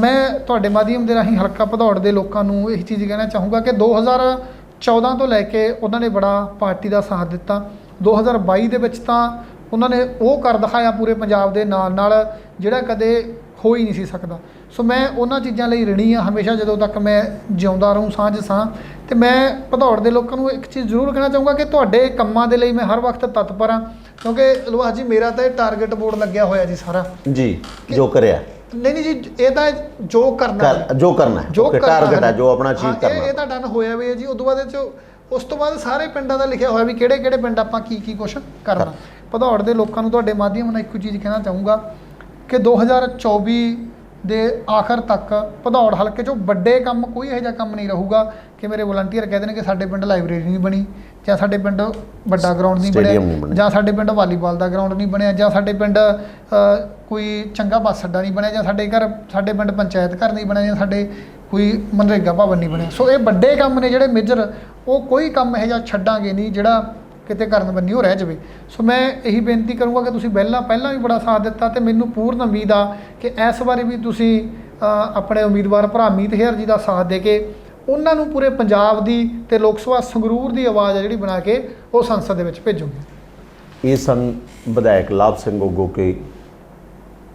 ਮੈਂ ਤੁਹਾਡੇ ਮਾਧਿਅਮ ਦੇ ਰਾਹੀਂ ਹਲਕਾ ਭਦੌੜ ਦੇ ਲੋਕਾਂ ਨੂੰ ਇਹ ਚੀਜ਼ ਕਹਿਣਾ ਚਾਹੂੰਗਾ ਕਿ 2014 ਤੋਂ ਲੈ ਕੇ ਉਹਨਾਂ ਨੇ ਬੜਾ ਪਾਰਟੀ ਦਾ ਸਾਥ ਦਿੱਤਾ। 2022 ਦੇ ਵਿੱਚ ਤਾਂ ਉਹਨਾਂ ਨੇ ਉਹ ਕਰ ਦਿਖਾਇਆ ਪੂਰੇ ਪੰਜਾਬ ਦੇ ਨਾਲ ਨਾਲ ਜਿਹੜਾ ਕਦੇ ਹੋ ਹੀ ਨਹੀਂ ਸੀ ਸਕਦਾ। ਸੋ ਮੈਂ ਉਹਨਾਂ ਚੀਜ਼ਾਂ ਲਈ ਰਣੀ ਆ। ਹਮੇਸ਼ਾ ਜਦੋਂ ਤੱਕ ਮੈਂ ਜਿਉਂਦਾ ਰਹੂੰ ਸਾਂਝ ਸਾਂ ਤੇ ਮੈਂ ਭਦੌੜ ਦੇ ਲੋਕਾਂ ਨੂੰ ਇੱਕ ਚੀਜ਼ ਜ਼ਰੂਰ ਕਹਿਣਾ ਚਾਹੂੰਗਾ ਕਿ ਤੁਹਾਡੇ ਕੰਮਾਂ ਦੇ ਲਈ ਮੈਂ ਹਰ ਵਕਤ ਤਤਪਰ ਹਾਂ ਕਿਉਂਕਿ ਲਵਾਸ ਜੀ ਮੇਰਾ ਤਾਂ ਇਹ ਟਾਰਗੇਟ ਬੋਰਡ ਲੱਗਿਆ ਹੋਇਆ ਜੀ ਸਾਰਾ। ਜੀ ਜੋ ਕਰਿਆ। ਨਹੀਂ ਨਹੀਂ ਜੀ ਇਹ ਤਾਂ ਜੋ ਕਰਨਾ ਜੋ ਕਰਨਾ ਹੈ। ਜੋ ਟਾਰਗੇਟ ਹੈ। ਜੋ ਆਪਣਾ ਇਹ- ਕਰਨਾ। ਇਹ ਤਾਂ ਡਨ ਹੋਇਆ ਵੀ ਹੈ ਜੀ। ਉਸ ਤੋਂ ਬਾਅਦ ਇਹ 'ਚ ਉਸ ਤੋਂ ਬਾਅਦ ਸਾਰੇ ਪਿੰਡਾਂ ਦਾ ਲਿਖਿਆ ਹੋਇਆ ਵੀ ਕਿਹੜੇ ਕਿਹੜੇ ਪਿੰਡ ਆਪਾਂ ਕੀ ਕੀ ਕੁਛ ਕਰਨਾ। ਭਦੌੜ ਦੇ ਲੋਕਾਂ ਨੂੰ ਤੁਹਾਡੇ ਮਾਧਿਅਮ ਨਾਲ ਇੱਕੋ ਚੀਜ਼ ਕਹਿਣਾ ਚਾਹੂੰਗਾ ਕਿ 2024 ਦੇ ਆਖਰ ਤੱਕ ਭਦੌੜ ਹਲਕੇ 'ਚੋਂ ਵੱਡੇ ਕੰਮ ਕੋਈ ਇਹੋ ਜਿਹਾ ਕੰਮ ਨਹੀਂ ਰਹੂਗਾ ਕਿ ਮੇਰੇ ਵਲੰਟੀਅਰ ਕਹਿ ਦੇਣ ਕਿ ਸਾਡੇ ਪਿੰਡ ਲਾਇਬ੍ਰੇਰੀ ਨਹੀਂ ਬਣੀ ਜਾਂ ਸਾਡੇ ਪਿੰਡ ਵੱਡਾ ਗਰਾਊਂਡ ਨਹੀਂ ਬਣਿਆ। ਜਾਂ ਸਾਡੇ ਪਿੰਡ ਵਾਲੀਬਾਲ ਦਾ ਗਰਾਊਂਡ ਨਹੀਂ ਬਣਿਆ ਜਾਂ ਸਾਡੇ ਪਿੰਡ ਕੋਈ ਚੰਗਾ ਬੱਸ ਅੱਡਾ ਨਹੀਂ ਬਣਿਆ ਜਾਂ ਸਾਡੇ ਘਰ ਸਾਡੇ ਪਿੰਡ ਪੰਚਾਇਤ ਘਰ ਨਹੀਂ ਬਣਿਆ ਜਾਂ ਸਾਡੇ ਕੋਈ ਮਨਰੇਗਾ ਭਵਨ ਨਹੀਂ ਬਣਿਆ ਸੋ ਇਹ ਵੱਡੇ ਕੰਮ ਨੇ ਜਿਹੜੇ ਮੇਜਰ ਉਹ ਕੋਈ ਕੰਮ ਇਹੋ ਜਿਹਾ ਛੱਡਾਂਗੇ ਨਹੀਂ ਜਿਹੜਾ ਕਿਤੇ ਕਰਨ ਬੰਨੀ ਉਹ ਰਹਿ ਜਾਵੇ। ਸੋ ਮੈਂ ਇਹੀ ਬੇਨਤੀ ਕਰੂੰਗਾ ਕਿ ਤੁਸੀਂ ਪਹਿਲਾਂ ਪਹਿਲਾਂ ਵੀ ਬੜਾ ਸਾਥ ਦਿੱਤਾ ਤੇ ਮੈਨੂੰ ਪੂਰਨ ਉਮੀਦ ਆ ਕਿ ਇਸ ਵਾਰੀ ਵੀ ਤੁਸੀਂ ਆਪਣੇ ਉਮੀਦਵਾਰ ਭਰਾ ਮੀਤ ਹੇਅਰ ਜੀ ਦਾ ਸਾਥ ਦੇ ਕੇ ਉਹਨਾਂ ਨੂੰ ਪੂਰੇ ਪੰਜਾਬ ਦੀ ਤੇ ਲੋਕ ਸਭਾ ਸੰਗਰੂਰ ਦੀ ਆਵਾਜ਼ ਆ ਜਿਹੜੀ ਬਣਾ ਕੇ ਉਹ ਸੰਸਦ ਦੇ ਵਿੱਚ ਭੇਜੋਗੇ। ਇਹ ਸਨ ਵਿਧਾਇਕ ਲਾਭ ਸਿੰਘ ਗੋਗੇ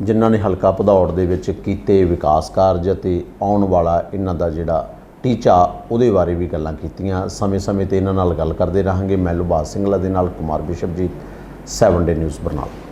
ਜਿਨ੍ਹਾਂ ਨੇ ਹਲਕਾ ਭਦੌੜ ਦੇ ਵਿੱਚ ਕੀਤੇ ਵਿਕਾਸ ਕਾਰਜ ਅਤੇ ਆਉਣ ਵਾਲਾ ਇਹਨਾਂ ਦਾ ਜਿਹੜਾ ਟੀਚਾ ਉਹਦੇ ਬਾਰੇ ਵੀ ਗੱਲਾਂ ਕੀਤੀਆਂ। ਸਮੇਂ-ਸਮੇਂ ਤੇ ਇਹਨਾਂ ਨਾਲ ਗੱਲ ਕਰਦੇ ਰਹਾਂਗੇ। ਮੈਂ ਲੁਬਾਸ ਸਿੰਘਲਾ ਦੇ ਨਾਲ ਕੁਮਾਰ ਬਿਸ਼ਪ ਜੀ 7 ਡੇ ਨਿਊਜ਼ ਬਰਨਾਲਾ।